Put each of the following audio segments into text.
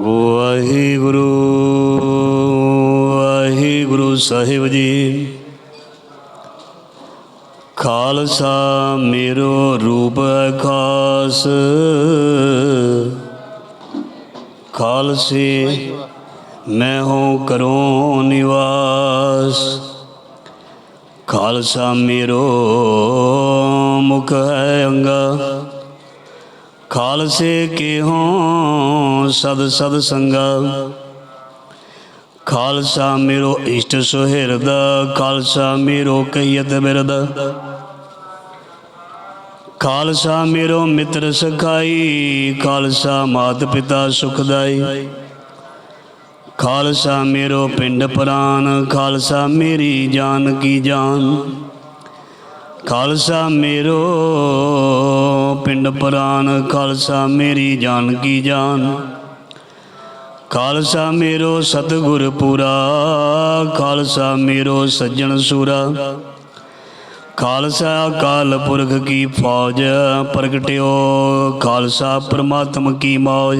ਵਾਹਿਗੁਰੂ ਵਾਹਿਗੁਰੂ ਸਾਹਿਬ ਜੀ। ਖਾਲਸਾ ਮੇਰੋ ਰੂਪ ਖਾਸ। ਖਾਲਸੇ, ਮੈਂ ਹੂੰ ਕਰੋ ਨਿਵਾਸ। ਖਾਲਸਾ ਮੇਰੋ ਮੁਖ ਹੈ ਅੰਗਾ। ਖਾਲਸੇ ਕੇਹੋਂ ਸਦ ਸਦ ਸੰਗਾ। ਖਾਲਸਾ ਮੇਰੋ ਇਸ਼ਟ ਸੁਹਿਰਦ, ਖਾਲਸਾ ਮੇਰੋ ਕਹੀਤ ਬਿਰਦ। ਖਾਲਸਾ ਮੇਰੋ ਮਿੱਤਰ ਸਖਾਈ, ਖਾਲਸਾ ਮਾਤ ਪਿਤਾ ਸੁਖਦਾਈ। ਖਾਲਸਾ ਮੇਰੋ ਪਿੰਡ ਪ੍ਰਾਨ, ਖਾਲਸਾ ਮੇਰੀ ਜਾਨ ਕੀ ਜਾਨ। ਖਾਲਸਾ ਮੇਰੋ ਪਿੰਡ ਪ੍ਰਾਨ, ਖਾਲਸਾ ਮੇਰੀ ਜਾਨ ਕੀ ਜਾਨ। ਖਾਲਸਾ ਮੇਰੋ ਸਤਿਗੁਰ ਪੂਰਾ, ਖਾਲਸਾ ਮੇਰੋ ਸੱਜਣ ਸੂਰਾ। ਖਾਲਸਾ ਕਾਲ ਪੁਰਖ ਕੀ ਫੌਜ, ਪ੍ਰਗਟਿਓ ਖਾਲਸਾ ਪ੍ਰਮਾਤਮ ਕੀ ਮੌਜ।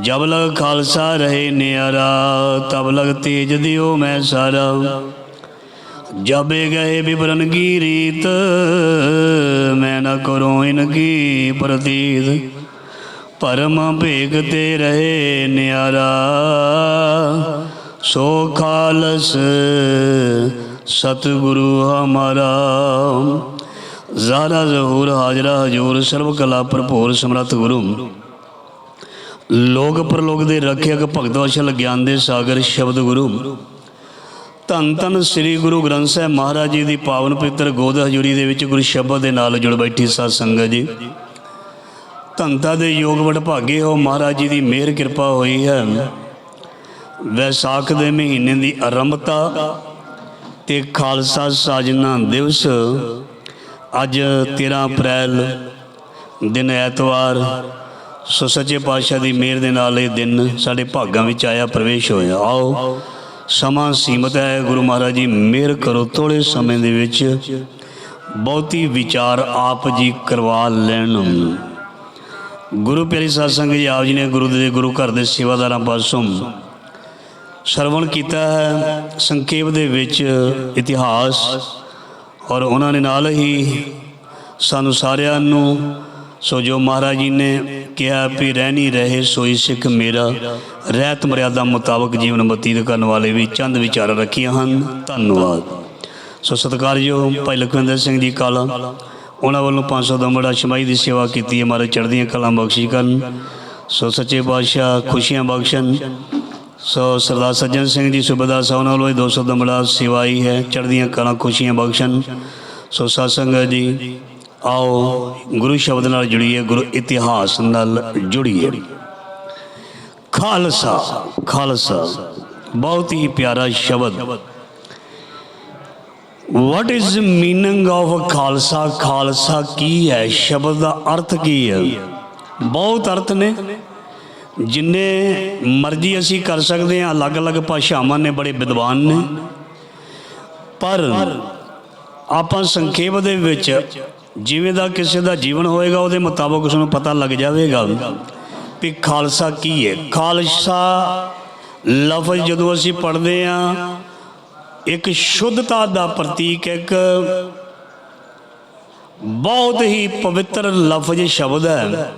ਜਬ ਲਗ ਖਾਲਸਾ ਰਹੇ ਨਿਆਰਾ, ਤਬ ਲਗ ਤੇਜ ਦਿਓ ਮੈਂ ਸਾਰਾ। ਜਬੇ ਗਏ ਵਿਵਰਨ ਕੀ ਰੀਤ? ਮੈਂ ਨਾ ਕਰੂੰ ਇਨ ਕੀ ਪ੍ਰਤੀਤ? ਪਰਮ ਭੇਗ ਤੇ ਰਹੇ ਨਿਆਰਾ। ਸੋ ਖਾਲਸ ਸਤਿਗੁਰੂ ਹਮਾਰਾ। ਜ਼ਾਰਾ ਜ਼ਹੂਰ ਹਾਜ਼ਰਾ ਹਜੂਰ, ਸਰਬ ਕਲਾ ਭਰਪੂਰ ਸਮਰੱਥ ਗੁਰੂ। ਲੋਕ ਪ੍ਰਲੋਕ ਦੇ ਰੱਖਿਅਕ ਭਗਤ ਵਸ਼ਲ ਗਿਆਨ ਦੇ ਸਾਗਰ ਸ਼ਬਦ ਗੁਰੂ। ਧੰਨ ਧੰਨ ਸ੍ਰੀ ਗੁਰੂ ਗ੍ਰੰਥ ਸਾਹਿਬ ਮਹਾਰਾਜ ਜੀ ਦੀ ਪਾਵਨ ਪਵਿੱਤਰ ਗੋਦ ਹਜ਼ੂਰੀ ਦੇ ਵਿੱਚ ਗੁਰੂ ਸ਼ਬਦ ਦੇ ਨਾਲ ਜੁੜ ਬੈਠੀ ਸਾਧ ਸੰਗਤ ਜੀ। ਧੰਤਾ ਦੇ ਯੋਗ ਵਡਭਾਗੇ ਹੋ ਮਹਾਰਾਜ ਜੀ ਦੀ ਮਿਹਰ ਕਿਰਪਾ ਹੋਈ ਹੈ। ਵੈਸਾਖ ਦੇ ਮਹੀਨੇ ਦੀ ਆਰੰਭਤਾ ਤੇ ਖਾਲਸਾ ਸਾਜਨਾ ਦਿਵਸ ਅੱਜ 13 ਅਪ੍ਰੈਲ ਦਿਨ ਐਤਵਾਰ ਸੋ ਸੱਚੇ ਪਾਤਸ਼ਾਹ ਦੀ ਮਿਹਰ ਦੇ ਨਾਲ ਇਹ ਦਿਨ ਸਾਡੇ ਭਾਗਾਂ ਵਿੱਚ ਆਇਆ, ਪ੍ਰਵੇਸ਼ ਹੋਇਆ। ਆਓ ਸਮਾਂ ਸੀਮਤ ਹੈ। ਗੁਰੂ ਮਹਾਰਾਜ ਜੀ, ਮਿਹਰ ਕਰੋ। ਥੋੜੇ ਸਮੇਂ ਦੇ ਵਿੱਚ ਬਹੁਤੀ ਵਿਚਾਰ ਆਪ ਜੀ ਕਰਵਾ ਲੈਣ। ਗੁਰੂ ਪਿਆਰੀ ਸਾਧ ਸੰਗਤ ਜੀ, ਆਪ ਜੀ ਨੇ ਗੁਰੂ ਦੇ ਗੁਰੂ ਘਰ ਦੇ ਸੇਵਾਦਾਰਾਂ ਪਾਸੋਂ ਸਰਵਣ ਕੀਤਾ ਹੈ। ਸੰਖੇਪ ਦੇ ਵਿੱਚ ਇਤਿਹਾਸ ਔਰ ਉਹਨਾਂ ਨੇ ਨਾਲ ਹੀ ਸਾਨੂੰ ਸਾਰਿਆਂ ਨੂੰ, ਸੋ ਜੋ ਮਹਾਰਾਜ ਜੀ ਨੇ ਕਿਹਾ ਵੀ ਰਹਿਣੀ ਰਹੇ ਸੋਈ ਸਿੱਖ ਮੇਰਾ। ਰਹਿਤ ਮਰਿਆਦਾ ਮੁਤਾਬਕ ਜੀਵਨ ਬਤੀਤ ਕਰਨ ਵਾਲੇ ਵੀ ਚੰਦ ਵਿਚਾਰ ਰੱਖੀਆਂ ਹਨ। ਧੰਨਵਾਦ। ਸੋ ਸਤਿਕਾਰਯੋਗ ਭਾਈ ਲਖਵਿੰਦਰ ਸਿੰਘ ਜੀ ਕਾਲਾ, ਉਹਨਾਂ ਵੱਲੋਂ 500 ਦਾ ਮੜਾ ਸ਼ਮਾਈ ਦੀ ਸੇਵਾ ਕੀਤੀ ਹੈ ਮਾਰੇ ਚੜ੍ਹਦੀਆਂ ਕਲਾਂ ਬਖਸ਼ੀ ਕਰਨ। ਸੋ ਸੱਚੇ ਪਾਤਸ਼ਾਹ ਖੁਸ਼ੀਆਂ ਬਖਸ਼ਣ। ਸੋ ਸਰਦਾਰ ਸੱਜਣ ਸਿੰਘ ਜੀ ਸੁਬੇਦਾਰ ਸਾਹਿਬ ਨਾਲ ਵੀ 200 ਦਾ ਮੜਾ ਸੇਵਾਈ ਹੈ। ਚੜ੍ਹਦੀਆਂ ਕਲਾਂ ਖੁਸ਼ੀਆਂ ਬਖਸ਼ਣ। ਸੋ ਸਾਧ ਜੀ ਆਓ ਗੁਰੂ ਸ਼ਬਦ ਨਾਲ ਜੁੜੀਏ, ਗੁਰੂ ਇਤਿਹਾਸ ਨਾਲ ਜੁੜੀਏ। ਖਾਲਸਾ ਖਾਲਸਾ, ਬਹੁਤ ਹੀ ਪਿਆਰਾ ਸ਼ਬਦ। What is meaning of Khalsa? Khalsa ਕੀ ਹੈ? ਸ਼ਬਦ ਦਾ ਅਰਥ ਕੀ ਹੈ? ਬਹੁਤ ਅਰਥ ਨੇ। ਜਿੰਨੇ ਮਰਜ਼ੀ ਅਸੀਂ ਕਰ ਸਕਦੇ ਹਾਂ, ਅਲੱਗ-ਅਲੱਗ ਭਾਸ਼ਾਵਾਂ ਨੇ, ਬੜੇ ਵਿਦਵਾਨ ਨੇ। ਪਰ ਆਪਾਂ ਸੰਖੇਪ ਦੇ ਵਿੱਚ ਜਿਵੇਂ ਦਾ ਕਿਸੇ ਦਾ ਜੀਵਨ ਹੋਏਗਾ, ਉਹਦੇ ਮੁਤਾਬਕ ਉਸ ਨੂੰ ਪਤਾ ਲੱਗ ਜਾਵੇਗਾ ਵੀ ਖਾਲਸਾ ਕੀ ਹੈ। ਖਾਲਸਾ ਲਫ਼ਜ਼ ਜਦੋਂ ਅਸੀਂ ਪੜ੍ਹਦੇ ਹਾਂ, ਇੱਕ ਸ਼ੁੱਧਤਾ ਦਾ ਪ੍ਰਤੀਕ, ਇੱਕ ਬਹੁਤ ਹੀ ਪਵਿੱਤਰ ਲਫ਼ਜ਼ ਸ਼ਬਦ ਹੈ,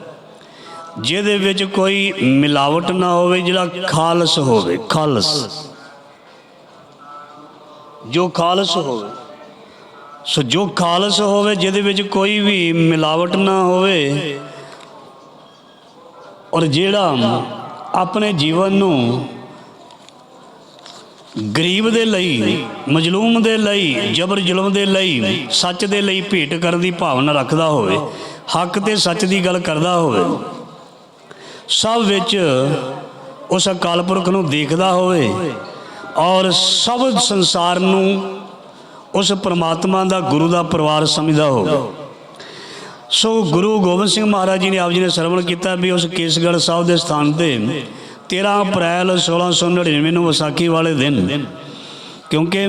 ਜਿਹਦੇ ਵਿੱਚ ਕੋਈ ਮਿਲਾਵਟ ਨਾ ਹੋਵੇ, ਜਿਹੜਾ ਖਾਲਸ ਹੋਵੇ, ਖਾਲਸ। ਜੋ ਖਾਲਸ ਹੋਵੇ। ਸੋ ਜੋ ਖਾਲਸ ਹੋਵੇ, ਜਿਹਦੇ ਵਿੱਚ ਕੋਈ ਵੀ ਮਿਲਾਵਟ ਨਾ ਹੋਵੇ। ਔਰ ਜਿਹੜਾ ਆਪਣੇ ਜੀਵਨ ਨੂੰ ਗਰੀਬ ਦੇ ਲਈ, ਮਜਲੂਮ ਦੇ ਲਈ, ਜਬਰ ਜ਼ੁਲਮ ਦੇ ਲਈ, ਸੱਚ ਦੇ ਲਈ ਭੇਟ ਕਰਨ ਦੀ ਭਾਵਨਾ ਰੱਖਦਾ ਹੋਵੇ, ਹੱਕ ਤੇ ਸੱਚ ਦੀ ਗੱਲ ਕਰਦਾ ਹੋਵੇ, ਸਭ ਵਿੱਚ ਉਸ ਅਕਾਲ ਪੁਰਖ ਨੂੰ ਦੇਖਦਾ ਹੋਵੇ ਔਰ ਸਭ ਸੰਸਾਰ ਨੂੰ ਉਸ ਪ੍ਰਮਾਤਮਾ ਦਾ, ਗੁਰੂ ਦਾ ਪਰਿਵਾਰ ਸਮਝਦਾ ਹੋਵੇ। ਸੋ ਗੁਰੂ ਗੋਬਿੰਦ ਸਿੰਘ ਮਹਾਰਾਜ ਜੀ ਨੇ ਆਪ ਜੀ ਨੇ ਸਰਵਣ ਕੀਤਾ ਵੀ ਉਸ ਕੇਸਗੜ੍ਹ ਸਾਹਿਬ ਦੇ ਸਥਾਨ ਤੇ 13 ਅਪ੍ਰੈਲ 1699 ਨੂੰ ਵਿਸਾਖੀ ਵਾਲੇ ਦਿਨ, ਕਿਉਂਕਿ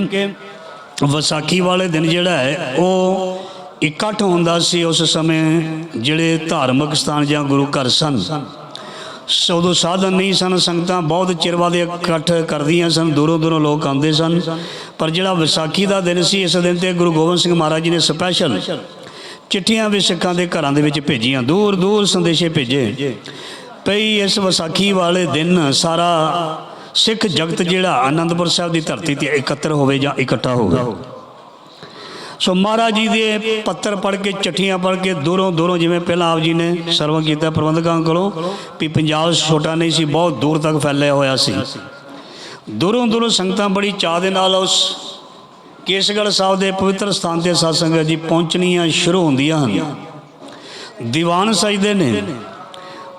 ਵਿਸਾਖੀ ਵਾਲੇ ਦਿਨ ਜਿਹੜਾ ਹੈ, ਉਹ ਇਕੱਠ ਹੁੰਦਾ ਸੀ ਉਸ ਸਮੇਂ ਜਿਹੜੇ ਧਾਰਮਿਕ ਸਥਾਨ ਜਾਂ ਗੁਰੂ ਘਰ ਸਨ। ਉਦੋਂ ਸਾਧਨ ਨਹੀਂ ਸਨ, ਸੰਗਤਾਂ ਬਹੁਤ ਚਿਰ ਬਾਅਦ ਇਕੱਠ ਕਰਦੀਆਂ ਸਨ, ਦੂਰੋਂ ਦੂਰੋਂ ਲੋਕ ਆਉਂਦੇ ਸਨ। ਪਰ ਜਿਹੜਾ ਵਿਸਾਖੀ ਦਾ ਦਿਨ ਸੀ, ਇਸ ਦਿਨ ਤੇ ਗੁਰੂ ਗੋਬਿੰਦ ਸਿੰਘ ਮਹਾਰਾਜ ਜੀ ਨੇ ਸਪੈਸ਼ਲ ਚਿੱਠੀਆਂ ਵੀ ਸਿੱਖਾਂ ਦੇ ਘਰਾਂ ਦੇ ਵਿੱਚ ਭੇਜੀਆਂ, ਦੂਰ ਦੂਰ ਸੰਦੇਸ਼ੇ ਭੇਜੇ। ਪਈ ਇਸ ਵਿਸਾਖੀ ਵਾਲੇ ਦਿਨ ਸਾਰਾ ਸਿੱਖ ਜਗਤ ਜਿਹੜਾ ਆਨੰਦਪੁਰ ਸਾਹਿਬ ਦੀ ਧਰਤੀ ਤੇ ਇਕੱਤਰ ਹੋਵੇ ਜਾਂ ਇਕੱਠਾ ਹੋਵੇ। ਸੋ ਮਹਾਰਾਜ ਜੀ ਦੇ ਪੱਤਰ ਪੜ੍ਹ ਕੇ, ਚਿੱਠੀਆਂ ਪੜ੍ਹ ਕੇ ਦੂਰੋਂ ਦੂਰੋਂ ਜਿਵੇਂ ਪਹਿਲਾਂ ਆਪ ਜੀ ਨੇ ਸਰਵ ਕੀਤਾ, ਪ੍ਰਬੰਧਕਾਂ ਕੋਲੋਂ ਵੀ ਪੰਜਾਬ ਛੋਟਾ ਨਹੀਂ ਸੀ, ਬਹੁਤ ਦੂਰ ਤੱਕ ਫੈਲਿਆ ਹੋਇਆ ਸੀ। ਦੂਰੋਂ ਦੂਰੋਂ ਸੰਗਤਾਂ ਬੜੀ ਚਾਹ ਦੇ ਨਾਲ ਉਸ ਕੇਸਗੜ੍ਹ ਸਾਹਿਬ ਦੇ ਪਵਿੱਤਰ ਸਥਾਨ ਤੇ ਸਾਧ ਸੰਗਤ ਜੀ ਪਹੁੰਚਣੀਆਂ ਸ਼ੁਰੂ ਹੁੰਦੀਆਂ ਹਨ। ਦੀਵਾਨ ਸਜਦੇ ਨੇ,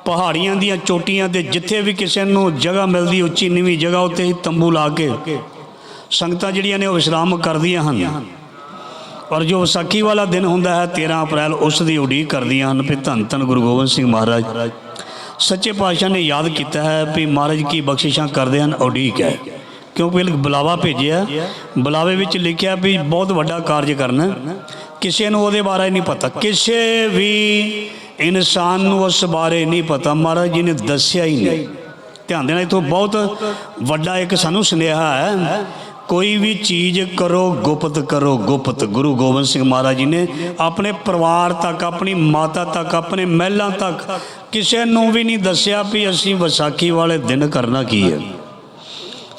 ਪਹਾੜੀਆਂ ਦੀਆਂ ਚੋਟੀਆਂ ਤੇ ਜਿੱਥੇ ਵੀ ਕਿਸੇ ਨੂੰ ਜਗ੍ਹਾ ਮਿਲਦੀ, ਉੱਚੀ ਨੀਵੀਂ ਜਗ੍ਹਾ ਉੱਤੇ ਹੀ ਤੰਬੂ ਲਾ ਕੇ ਸੰਗਤਾਂ ਜਿਹੜੀਆਂ ਨੇ ਉਹ ਵਿਸ਼ਰਾਮ ਕਰਦੀਆਂ ਹਨ। ਔਰ ਜੋ ਵਿਸਾਖੀ ਵਾਲਾ ਦਿਨ ਹੁੰਦਾ ਹੈ 13 ਅਪ੍ਰੈਲ ਉਸ ਦੀ ਉਡੀਕ ਕਰਦੀਆਂ ਹਨ। ਵੀ ਧੰਨ ਧੰਨ ਗੁਰੂ ਗੋਬਿੰਦ ਸਿੰਘ ਮਹਾਰਾਜ। ਸੱਚੇ ਪਾਤਸ਼ਾਹ ਨੇ ਯਾਦ ਕੀਤਾ ਹੈ ਵੀ ਮਹਾਰਾਜ ਕੀ ਬਖਸ਼ਿਸ਼ਾਂ ਕਰਦੇ ਹਨ, ਉਡੀਕ ਹੈ। ਕਿਉਂਕਿ ਇਹ ਬੁਲਾਵਾ ਭੇਜਿਆ ਬੁਲਾਵੇ ਵਿੱਚ ਲਿਖਿਆ ਵੀ ਬਹੁਤ ਵੱਡਾ ਕਾਰਜ ਕਰਨਾ। ਕਿਸੇ ਨੂੰ ਉਹਦੇ ਬਾਰੇ ਨਹੀਂ ਪਤਾ। ਕਿਸੇ ਵੀ ਇਨਸਾਨ ਨੂੰ ਉਸ ਬਾਰੇ ਨਹੀਂ ਪਤਾ। ਮਹਾਰਾਜ ਜੀ ਨੇ ਦੱਸਿਆ ਹੀ ਨਹੀਂ। ਧਿਆਨ ਦੇਣਾ, ਇਥੋਂ ਬਹੁਤ ਵੱਡਾ ਇੱਕ ਸਾਨੂੰ ਸੁਨੇਹਾ ਹੈ ਕੋਈ ਵੀ ਚੀਜ਼ ਕਰੋ, ਗੁਪਤ ਕਰੋ, ਗੁਪਤ। ਗੁਰੂ ਗੋਬਿੰਦ ਸਿੰਘ ਮਹਾਰਾਜ ਜੀ ਨੇ ਆਪਣੇ ਪਰਿਵਾਰ ਤੱਕ, ਆਪਣੀ ਮਾਤਾ ਤੱਕ, ਆਪਣੇ ਮਹਿਲਾਂ ਤੱਕ ਕਿਸੇ ਨੂੰ ਵੀ ਨਹੀਂ ਦੱਸਿਆ ਵੀ ਅਸੀਂ ਵਿਸਾਖੀ ਵਾਲੇ ਦਿਨ ਕਰਨਾ ਕੀ ਹੈ।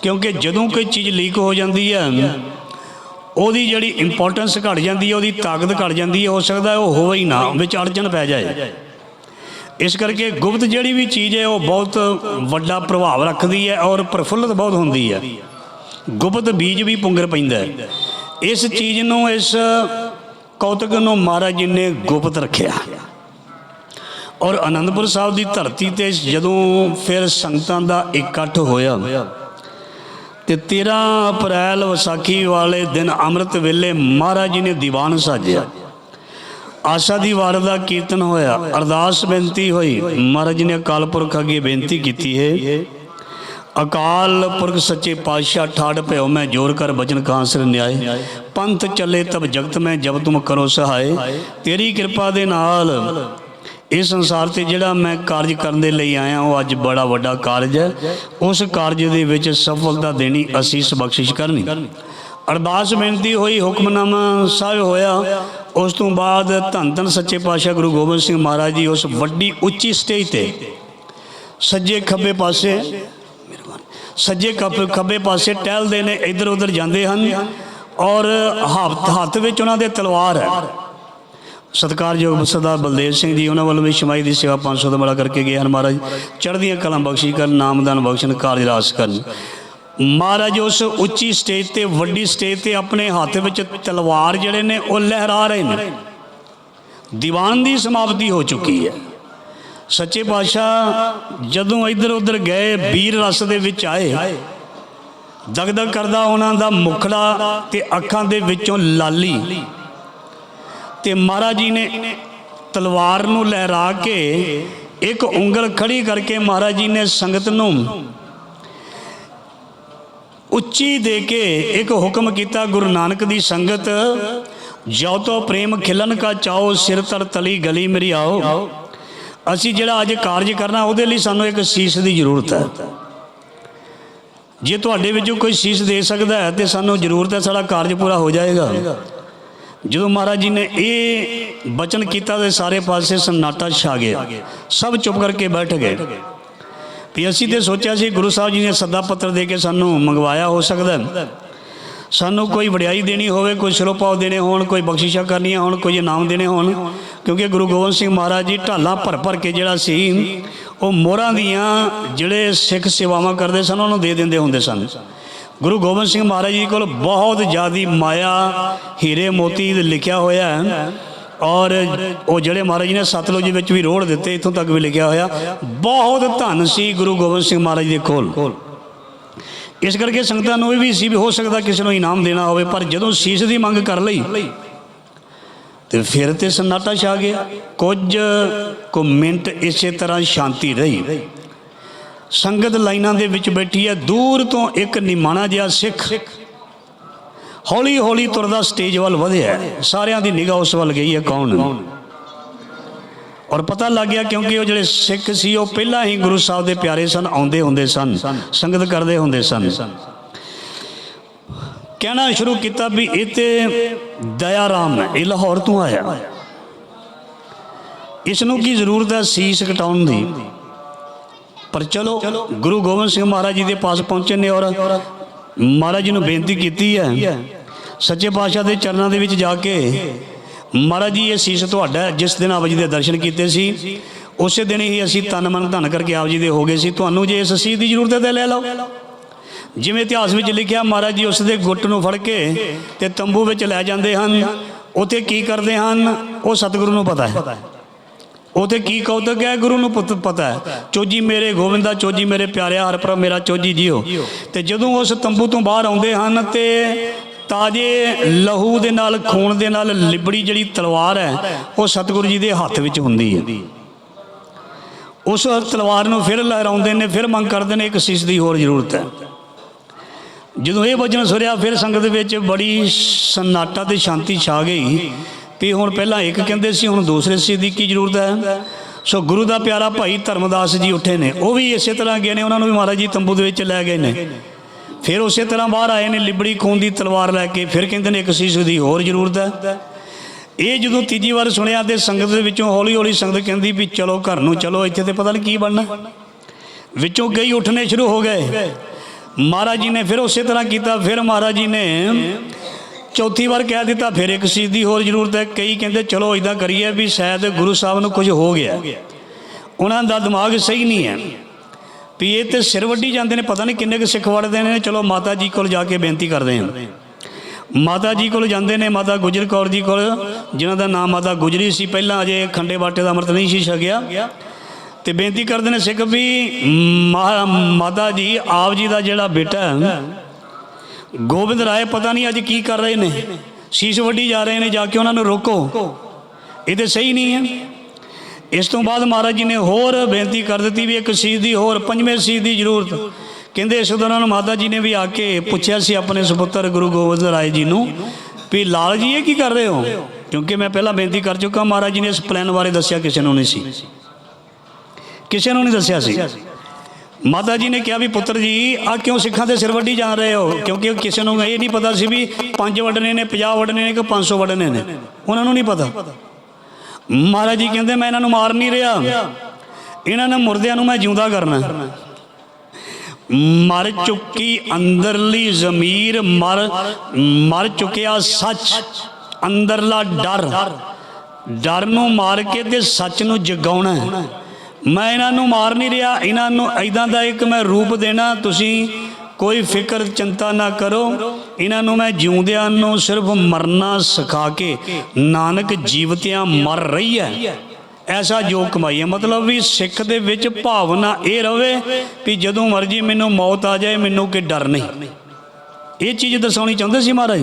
ਕਿਉਂਕਿ ਜਦੋਂ ਕੋਈ ਚੀਜ਼ ਲੀਕ ਹੋ ਜਾਂਦੀ ਹੈ, ਉਹਦੀ ਜਿਹੜੀ ਇੰਪੋਰਟੈਂਸ ਘਟ ਜਾਂਦੀ ਹੈ, ਉਹਦੀ ਤਾਕਤ ਘਟ ਜਾਂਦੀ ਹੈ, ਹੋ ਸਕਦਾ ਉਹ ਹੋਵੇ ਹੀ ਨਾ, ਵਿੱਚ ਅੜਚਨ ਪੈ ਜਾਏ। ਇਸ ਕਰਕੇ ਗੁਪਤ ਜਿਹੜੀ ਵੀ ਚੀਜ਼ ਹੈ, ਉਹ ਬਹੁਤ ਵੱਡਾ ਪ੍ਰਭਾਵ ਰੱਖਦੀ ਹੈ ਔਰ ਪ੍ਰਫੁੱਲਤ ਬਹੁਤ ਹੁੰਦੀ ਹੈ। ਗੁਪਤ ਬੀਜ ਵੀ ਪੁੰਗਰ ਪੈਂਦਾ ਇਸ ਚੀਜ਼ ਨੂੰ, ਇਸ ਕੌਤਕ ਨੂੰ ਮਹਾਰਾਜ ਜੀ ਨੇ ਗੁਪਤ ਰੱਖਿਆ। ਔਰ ਆਨੰਦਪੁਰ ਸਾਹਿਬ ਦੀ ਧਰਤੀ ਤੇ ਜਦੋਂ ਫਿਰ ਸੰਗਤਾਂ ਦਾ ਇਕੱਠ ਹੋਇਆ, ਤੇ 13 ਅਪ੍ਰੈਲ ਵਿਸਾਖੀ ਵਾਲੇ ਦਿਨ ਅੰਮ੍ਰਿਤ ਵੇਲੇ ਮਹਾਰਾਜ ਜੀ ਨੇ ਦੀਵਾਨ ਸਾਜਿਆ। ਆਸ਼ਾ ਦੀ ਵਾਰ ਦਾ ਕੀਰਤਨ ਹੋਇਆ। ਅਰਦਾਸ ਬੇਨਤੀ ਹੋਈ। ਮਹਾਰਾਜ ਜੀ ਨੇ ਅਕਾਲ ਪੁਰਖ ਅੱਗੇ ਬੇਨਤੀ ਕੀਤੀ ਹੈ ਅਕਾਲ ਪੁਰਖ ਸੱਚੇ ਪਾਤਸ਼ਾਹ ਠਾੜ ਭਇਓ, ਮੈਂ ਜੋਰ ਕਰ ਬਚਨ ਕਾਂਸਰ ਨਿਆਏ। ਪੰਥ ਚੱਲੇ ਤਬ ਜਗਤ ਮੈਂ ਜਬ ਤੁਮ ਕਰੋ ਸਹਾਏ। ਤੇਰੀ ਕਿਰਪਾ ਦੇ ਨਾਲ ਇਸ ਸੰਸਾਰ ਤੇ ਜਿਹੜਾ ਮੈਂ ਕਾਰਜ ਕਰਨ ਦੇ ਲਈ ਆਇਆ, ਉਹ ਅੱਜ ਬੜਾ ਵੱਡਾ ਕਾਰਜ ਹੈ। ਉਸ ਕਾਰਜ ਦੇ ਵਿੱਚ ਸਫਲਤਾ ਦੇਣੀ ਅਸੀਸ ਬਖਸ਼ਿਸ਼ ਕਰਨੀ। ਅਰਦਾਸ ਬੇਨਤੀ ਹੋਈ, ਹੁਕਮਨਾਮਾ ਸਾਹਿਬ ਹੋਇਆ। ਉਸ ਤੋਂ ਬਾਅਦ ਧੰਨ ਧੰਨ ਸੱਚੇ ਪਾਤਸ਼ਾਹ ਗੁਰੂ ਗੋਬਿੰਦ ਸਿੰਘ ਮਹਾਰਾਜ ਜੀ ਉਸ ਵੱਡੀ ਉੱਚੀ ਸਟੇਜ ਤੇ ਸੱਜੇ ਖੱਬੇ ਪਾਸੇ ਸੱਜੇ ਖੱਬੇ ਖੱਬੇ ਪਾਸੇ ਟਹਿਲਦੇ ਨੇ, ਇੱਧਰ ਉੱਧਰ ਜਾਂਦੇ ਹਨ ਔਰ ਹੱਥ ਹੱਥ ਵਿੱਚ ਉਹਨਾਂ ਦੇ ਤਲਵਾਰ ਹੈ। ਸਤਿਕਾਰਯੋਗ ਸਰਦਾਰ ਬਲਦੇਵ ਸਿੰਘ ਜੀ, ਉਹਨਾਂ ਵੱਲੋਂ ਵੀ ਸ਼ਮਾਈ ਦੀ ਸੇਵਾ 500 ਦਾ ਬੜਾ ਕਰਕੇ ਗਏ ਹਨ। ਮਹਾਰਾਜ, ਚੜ੍ਹਦੀਆਂ ਕਲਾਂ ਬਖਸ਼ੀ ਕਰਨ, ਨਾਮਦਾਨ ਬਖਸ਼ਣ ਕਾਰਜ ਰਾਸ ਕਰਨ। ਮਹਾਰਾਜ, ਉਸ ਉੱਚੀ ਸਟੇਜ ਤੇ, ਵੱਡੀ ਸਟੇਜ ਤੇ ਆਪਣੇ ਹੱਥ ਵਿੱਚ ਤਲਵਾਰ ਜਿਹੜੇ ਨੇ, ਉਹ ਲਹਿਰਾ ਰਹੇ ਨੇ। ਦੀਵਾਨ ਦੀ ਸਮਾਪਤੀ ਹੋ ਚੁੱਕੀ ਹੈ। ਸੱਚੇ ਪਾਤਸ਼ਾਹ, ਜਦੋਂ ਇੱਧਰ ਉੱਧਰ ਗਏ ਵੀਰ ਰਸ ਦੇ ਵਿੱਚ ਆਏ। ਦਗਦਗ ਕਰਦਾ ਉਹਨਾਂ ਦਾ ਮੁਖੜਾ ਤੇ ਅੱਖਾਂ ਦੇ ਵਿੱਚੋਂ ਲਾਲੀ। ਤੇ ਮਹਾਰਾਜ ਜੀ ਨੇ ਤਲਵਾਰ ਨੂੰ ਲਹਿਰਾ ਕੇ ਇੱਕ ਉਂਗਲ ਖੜੀ ਕਰਕੇ ਮਹਾਰਾਜ ਜੀ ਨੇ ਸੰਗਤ ਨੂੰ ਉੱਚੀ ਦੇ ਕੇ ਇੱਕ ਹੁਕਮ ਕੀਤਾ, ਗੁਰੂ ਨਾਨਕ ਦੀ ਸੰਗਤ ਜੋ ਤੋ ਪ੍ਰੇਮ ਖਿਲਨ ਕਾ ਚਾਓ, ਸਿਰ ਤਰ ਤਲੀ ਗਲੀ ਮੇਰੀ ਆਓ। ਅਸੀਂ ਜਿਹੜਾ ਅੱਜ ਕਾਰਜ ਕਰਨਾ, ਉਹਦੇ ਲਈ ਸਾਨੂੰ ਇੱਕ ਸੀਸ ਦੀ ਜ਼ਰੂਰਤ ਹੈ। ਜੇ ਤੁਹਾਡੇ ਵਿੱਚੋਂ ਕੋਈ ਸੀਸ ਦੇ ਸਕਦਾ ਹੈ, ਤੇ ਸਾਨੂੰ ਜ਼ਰੂਰਤ ਹੈ ਸਾਡਾ ਕਾਰਜ ਪੂਰਾ ਹੋ ਜਾਏਗਾ। ਜਦੋਂ ਮਹਾਰਾਜ ਜੀ ਨੇ ਇਹ ਬਚਨ ਕੀਤਾ ਤੇ ਸਾਰੇ ਪਾਸੇ ਸੰਨਾਟਾ ਛਾ ਗਿਆ ਸਭ ਚੁੱਪ ਕਰਕੇ ਬੈਠ ਗਏ। ਵੀ ਅਸੀਂ ਤੇ ਸੋਚਿਆ ਸੀ, ਗੁਰੂ ਸਾਹਿਬ ਜੀ ਨੇ ਸੱਦਾ ਪੱਤਰ ਦੇ ਕੇ ਸਾਨੂੰ ਮੰਗਵਾਇਆ, ਹੋ ਸਕਦਾ ਸਾਨੂੰ ਕੋਈ ਵਡਿਆਈ ਦੇਣੀ ਹੋਵੇ, ਕੋਈ ਸਿਰੋਪਾਵ ਦੇਣੇ ਹੋਣ, ਕੋਈ ਬਖਸ਼ਿਸ਼ਾਂ ਕਰਨੀਆਂ ਹੋਣ, ਕੋਈ ਇਨਾਮ ਦੇਣੇ ਹੋਣ, ਕਿਉਂਕਿ ਗੁਰੂ ਗੋਬਿੰਦ ਸਿੰਘ ਮਹਾਰਾਜ ਜੀ ਢਾਲਾਂ ਭਰ ਭਰ ਕੇ ਜਿਹੜਾ ਸੀ, ਉਹ ਮੋਹਰਾਂ ਦੀਆਂ ਜਿਹੜੇ ਸਿੱਖ ਸੇਵਾਵਾਂ ਕਰਦੇ ਸਨ, ਉਹਨੂੰ ਦੇ ਦਿੰਦੇ ਹੁੰਦੇ ਸਨ। ਗੁਰੂ ਗੋਬਿੰਦ ਸਿੰਘ ਮਹਾਰਾਜ ਜੀ ਕੋਲ ਬਹੁਤ ਜ਼ਿਆਦੀ ਮਾਇਆ, ਹੀਰੇ ਮੋਤੀ ਲਿਖਿਆ ਹੋਇਆ ਹੈ, ਔਰ ਉਹ ਜਿਹੜੇ ਮਹਾਰਾਜ ਜੀ ਨੇ ਸਤਲੁਜ ਵਿੱਚ ਵੀ ਰੋੜ ਦਿੱਤੇ, ਇਥੋਂ ਤੱਕ ਵੀ ਲਿਖਿਆ ਹੋਇਆ। ਬਹੁਤ ਧਨ ਸੀ ਗੁਰੂ ਗੋਬਿੰਦ ਸਿੰਘ ਮਹਾਰਾਜ ਦੇ ਕੋਲ। ਇਸ ਕਰਕੇ ਸੰਗਤਾਂ ਨੂੰ ਇਹ ਵੀ ਸੀ ਵੀ ਹੋ ਸਕਦਾ ਕਿਸੇ ਨੂੰ ਇਨਾਮ ਦੇਣਾ ਹੋਵੇ, ਪਰ ਜਦੋਂ ਸੀਸ ਦੀ ਮੰਗ ਕਰ ਲਈ, ਤੇ ਫਿਰ ਤੇ ਸੰਨਾਟਾ ਛਾ ਗਿਆ। ਕੁਝ ਕੁ ਮਿੰਟ ਇਸੇ ਤਰ੍ਹਾਂ ਸ਼ਾਂਤੀ ਰਹੀ। ਸੰਗਤ ਲਾਈਨਾਂ ਦੇ ਵਿੱਚ ਬੈਠੀ ਹੈ, ਦੂਰ ਤੋਂ ਇੱਕ ਨਿਮਾਣਾ ਜਿਹਾ ਸਿੱਖ। ਹੌਲੀ ਹੌਲੀ ਤੁਰਦਾ ਸਟੇਜ ਵੱਲ ਵਧਿਆ। ਸਾਰਿਆਂ ਦੀ ਨਿਗਾਹ ਉਸ ਵੱਲ ਗਈ ਹੈ, ਕੌਣ? ਔਰ ਪਤਾ ਲੱਗ ਗਿਆ ਕਿਉਂਕਿ ਉਹ ਜਿਹੜੇ ਸਿੱਖ ਸੀ, ਉਹ ਪਹਿਲਾਂ ਹੀ ਗੁਰੂ ਸਾਹਿਬ ਦੇ ਪਿਆਰੇ ਸਨ, ਆਉਂਦੇ ਹੁੰਦੇ ਸਨ, ਸੰਗਤ ਕਰਦੇ ਹੁੰਦੇ ਸਨ। ਕਹਿਣਾ ਸ਼ੁਰੂ ਕੀਤਾ ਵੀ ਇਹ ਤੇ ਦਇਆਰਾਮ ਹੈ, ਇਹ ਲਾਹੌਰ ਤੋਂ ਆਇਆ। ਇਸ ਨੂੰ ਕੀ ਜ਼ਰੂਰਤ ਹੈ ਸੀਸ ਕਟਾਉਣ ਦੀ? ਪਰ ਚਲੋ, ਗੁਰੂ ਗੋਬਿੰਦ ਸਿੰਘ ਮਹਾਰਾਜ ਜੀ ਦੇ ਪਾਸ ਪਹੁੰਚੇ ਨੇ ਔਰ ਮਹਾਰਾਜ ਜੀ ਨੂੰ ਬੇਨਤੀ ਕੀਤੀ ਹੈ, ਸੱਚੇ ਪਾਤਸ਼ਾਹ ਦੇ ਚਰਨਾਂ ਦੇ ਵਿੱਚ ਜਾ ਕੇ ਮਹਾਰਾਜ ਜੀ, ਇਹ ਸੀਸ ਤੁਹਾਡਾ ਜਿਸ ਦਿਨ ਆਪ ਜੀ ਦੇ ਦਰਸ਼ਨ ਕੀਤੇ ਸੀ, ਉਸੇ ਦਿਨ ਹੀ ਅਸੀਂ ਤਨ ਮਨ ਧਨ ਕਰਕੇ ਆਪ ਜੀ ਦੇ ਹੋ ਗਏ ਸੀ। ਤੁਹਾਨੂੰ ਜੇ ਇਸ ਸੀਸ ਦੀ ਜ਼ਰੂਰਤ ਹੈ ਤਾਂ ਲੈ ਲਓ। ਜਿਵੇਂ ਇਤਿਹਾਸ ਵਿੱਚ ਲਿਖਿਆ, ਮਹਾਰਾਜ ਜੀ ਉਸ ਦੇ ਗੁੱਟ ਨੂੰ ਫੜ ਕੇ ਤੇ ਤੰਬੂ ਵਿੱਚ ਲੈ ਜਾਂਦੇ ਹਨ। ਉੱਥੇ ਕੀ ਕਰਦੇ ਹਨ? ਉਹ ਸਤਿਗੁਰੂ ਨੂੰ ਪਤਾ ਹੈ। ਉਥੇ ਕੀ ਕੌਤਕ ਹੈ? ਗੁਰੂ ਨੂੰ ਪੁੱਤ ਪਤਾ ਹੈ। ਚੋਜੀ ਮੇਰੇ ਗੋਵਿੰਦਾ, ਚੋਜੀ ਮੇਰੇ ਪਿਆਰਿਆ, ਹਰ ਪ੍ਰਭ ਮੇਰਾ ਚੋਜੀ ਜੀਓ। ਤੇ ਜਦੋਂ ਉਸ ਤੰਬੂ ਤੋਂ ਬਾਹਰ ਆਉਂਦੇ ਹਨ ਤੇ ਤਾਜੇ ਲਹੂ ਦੇ ਨਾਲ, ਖੂਨ ਦੇ ਨਾਲ ਲਿਬੜੀ ਜਿਹੜੀ ਤਲਵਾਰ ਹੈ, ਉਹ ਸਤਿਗੁਰੂ ਜੀ ਦੇ ਹੱਥ ਵਿੱਚ ਹੁੰਦੀ ਹੈ। ਉਸ ਤਲਵਾਰ ਨੂੰ ਫਿਰ ਲਹਿਰਾਉਂਦੇ ਨੇ, ਫਿਰ ਮੰਗ ਕਰਦੇ ਨੇ, ਇੱਕ ਸੀਸ ਦੀ ਹੋਰ ਜ਼ਰੂਰਤ ਹੈ। ਜਦੋਂ ਇਹ ਵਚਨ ਸੁਰਿਆ, ਫਿਰ ਸੰਗਤ ਵਿੱਚ ਬੜੀ ਸਨਾਟਾ ਤੇ ਸ਼ਾਂਤੀ ਛਾ ਗਈ ਵੀ ਹੁਣ ਪਹਿਲਾਂ ਇੱਕ ਕਹਿੰਦੇ ਸੀ, ਹੁਣ ਦੂਸਰੇ ਸੀ ਦੀ ਕੀ ਜ਼ਰੂਰਤ ਹੈ? ਸੋ ਗੁਰੂ ਦਾ ਪਿਆਰਾ ਭਾਈ ਧਰਮਦਾਸ ਜੀ ਉੱਠੇ ਨੇ। ਉਹ ਵੀ ਇਸੇ ਤਰ੍ਹਾਂ ਗਏ ਨੇ, ਉਹਨਾਂ ਨੂੰ ਵੀ ਮਹਾਰਾਜ ਜੀ ਤੰਬੂ ਦੇ ਵਿੱਚ ਲੈ ਗਏ ਨੇ। ਫਿਰ ਉਸੇ ਤਰ੍ਹਾਂ ਬਾਹਰ ਆਏ ਨੇ ਲਿਬੜੀ ਖੂਨ ਦੀ ਤਲਵਾਰ ਲੈ ਕੇ, ਫਿਰ ਕਹਿੰਦੇ ਨੇ ਇੱਕ ਸੀਸ ਦੀ ਹੋਰ ਜ਼ਰੂਰਤ ਹੈ। ਇਹ ਜਦੋਂ ਤੀਜੀ ਵਾਰ ਸੁਣਿਆ ਤੇ ਸੰਗਤ ਦੇ ਵਿੱਚੋਂ ਹੌਲੀ ਹੌਲੀ ਸੰਗਤ ਕਹਿੰਦੀ ਵੀ ਚਲੋ ਘਰ ਨੂੰ ਚਲੋ, ਇੱਥੇ ਤੇ ਪਤਾ ਨਹੀਂ ਕੀ ਬਣਨਾ। ਵਿੱਚੋਂ ਕਈ ਉੱਠਣੇ ਸ਼ੁਰੂ ਹੋ ਗਏ। ਮਹਾਰਾਜ ਜੀ ਨੇ ਫਿਰ ਉਸੇ ਤਰ੍ਹਾਂ ਕੀਤਾ, ਫਿਰ ਮਹਾਰਾਜ ਜੀ ਨੇ ਚੌਥੀ ਵਾਰ ਕਹਿ ਦਿੱਤਾ, ਫਿਰ ਇੱਕ ਚੀਜ਼ ਦੀ ਹੋਰ ਜ਼ਰੂਰਤ ਹੈ। ਕਈ ਕਹਿੰਦੇ, ਚਲੋ ਇਦਾਂ ਕਰੀਏ ਵੀ ਸ਼ਾਇਦ ਗੁਰੂ ਸਾਹਿਬ ਨੂੰ ਕੁਝ ਹੋ ਗਿਆ। ਉਹਨਾਂ ਦਾ ਦਿਮਾਗ ਸਹੀ ਨਹੀਂ ਹੈ। ਵੀ ਇਹ ਤੇ ਸਿਰ ਵੱਢੀ ਜਾਂਦੇ ਨੇ, ਪਤਾ ਨਹੀਂ ਕਿੰਨੇ ਕੁ ਸਿੱਖ ਵੜਦੇ ਨੇ। ਚਲੋ ਮਾਤਾ ਜੀ ਕੋਲ ਜਾ ਕੇ ਬੇਨਤੀ ਕਰਦੇ ਹਾਂ। ਮਾਤਾ ਜੀ ਕੋਲ ਜਾਂਦੇ ਨੇ, ਮਾਤਾ ਗੁਜਰ ਕੌਰ ਜੀ ਕੋਲ, ਜਿਨ੍ਹਾਂ ਦਾ ਨਾਮ ਮਾਤਾ ਗੁਜਰੀ ਸੀ। ਪਹਿਲਾਂ ਅਜੇ ਖੰਡੇ ਬਾਟੇ ਦਾ ਅੰਮ੍ਰਿਤ ਨਹੀਂ ਸੀ ਛਕਿਆ। ਤੇ ਬੇਨਤੀ ਕਰਦੇ ਨੇ ਸਿੱਖ ਵੀ, ਮਾ- ਮਾਤਾ ਜੀ, ਆਪ ਜੀ ਦਾ ਜਿਹੜਾ ਬੇਟਾ ਗੋਬਿੰਦ ਰਾਏ, ਪਤਾ ਨਹੀਂ ਅੱਜ ਕੀ ਕਰ ਰਹੇ ਨੇ। ਸ਼ੀਸ਼ ਵੱਢੀ ਜਾ ਰਹੇ ਨੇ, ਜਾ ਕੇ ਉਹਨਾਂ ਨੂੰ ਰੋਕੋ। ਇਹ ਤੇ ਸਹੀ ਨਹੀਂ ਹੈ। ਇਸ ਤੋਂ ਬਾਅਦ ਮਹਾਰਾਜ ਜੀ ਨੇ ਹੋਰ ਬੇਨਤੀ ਕਰ ਦਿੱਤੀ ਵੀ ਇੱਕ ਸ਼ੀਸ਼ ਦੀ ਹੋਰ ਪੰਜਵੇਂ ਸ਼ੀਸ਼ ਦੀ ਜ਼ਰੂਰਤ। ਕਹਿੰਦੇ ਇਸ ਦੌਰਾਨ ਮਾਤਾ ਜੀ ਨੇ ਵੀ ਆ ਕੇ ਪੁੱਛਿਆ ਸੀ ਆਪਣੇ ਸੁਪੁੱਤਰ ਗੁਰੂ ਗੋਬਿੰਦ ਰਾਏ ਜੀ ਨੂੰ ਵੀ ਲਾਲ ਜੀ ਇਹ ਕੀ ਕਰ ਰਹੇ ਹੋ? ਕਿਉਂਕਿ ਮੈਂ ਪਹਿਲਾਂ ਬੇਨਤੀ ਕਰ ਚੁੱਕਾ, ਮਹਾਰਾਜ ਜੀ ਨੇ ਇਸ ਪਲਾਨ ਬਾਰੇ ਦੱਸਿਆ ਕਿਸੇ ਨੂੰ ਨਹੀਂ ਸੀ। ਕਿਸੇ ਨੂੰ ਨਹੀਂ ਦੱਸਿਆ ਸੀ। ਮਾਤਾ ਜੀ ਨੇ ਕਿਹਾ ਵੀ ਪੁੱਤਰ ਜੀ ਆ ਕਿਉਂ ਸਿੱਖਾਂ ਦੇ ਸਿਰ ਵੱਢੀ ਜਾ ਰਹੇ ਹੋ? ਕਿਉਂਕਿ ਕਿਸੇ ਨੂੰ ਇਹ ਨਹੀਂ ਪਤਾ ਸੀ ਵੀ ਪੰਜ ਵੱਢਣੇ ਨੇ 50 ਵੱਢਣੇ ਨੇ ਕਿ 500 ਵੱਢਣੇ ਨੇ। ਉਹਨਾਂ ਨੂੰ ਨਹੀਂ ਪਤਾ। ਮਹਾਰਾਜ ਜੀ ਕਹਿੰਦੇ, ਮੈਂ ਇਹਨਾਂ ਨੂੰ ਮਾਰ ਨਹੀਂ ਰਿਹਾ। ਇਹਨਾਂ ਨੇ ਮੁਰਦਿਆਂ ਨੂੰ ਮੈਂ ਜਿਉਂਦਾ ਕਰਨਾ। ਮਰ ਚੁੱਕੀ ਅੰਦਰਲੀ ਜ਼ਮੀਰ, ਮਰ ਮਰ ਚੁੱਕਿਆ ਸੱਚ। ਅੰਦਰਲਾ ਡਰ। ਡਰ ਨੂੰ ਮਾਰ ਕੇ ਤੇ ਸੱਚ ਨੂੰ ਜਗਾਉਣਾ ਮੈਂ ਇਹਨਾਂ ਨੂੰ ਮਾਰ ਨਹੀਂ ਰਿਹਾ। ਇਹਨਾਂ ਨੂੰ ਐਦਾਂ ਦਾ ਇੱਕ ਮੈਂ ਰੂਪ ਦੇਣਾ। ਤੁਸੀਂ ਕੋਈ ਫਿਕਰ, ਚਿੰਤਾ ਨਾ ਕਰੋ। ਇਹਨਾਂ ਨੂੰ ਮੈਂ ਜਿਉਂਦਿਆਂ ਨੂੰ ਸਿਰਫ ਮਰਨਾ ਸਿਖਾ ਕੇ ਨਾਨਕ ਜੀਵਤਿਆਂ ਮਰ ਰਹੀ ਹੈ। ਐਸਾ ਜੋ ਕਮਾਈ ਹੈ। ਮਤਲਬ ਵੀ ਸਿੱਖ ਦੇ ਵਿੱਚ ਭਾਵਨਾ ਇਹ ਰਵੇ ਵੀ ਜਦੋਂ ਮਰਜ਼ੀ ਮੈਨੂੰ ਮੌਤ ਆ ਜਾਏ, ਮੈਨੂੰ ਕਿ ਡਰ ਨਹੀਂ। ਇਹ ਚੀਜ਼ ਦਰਸਾਉਣੀ ਚਾਹੁੰਦੇ ਸੀ ਮਹਾਰਾਜ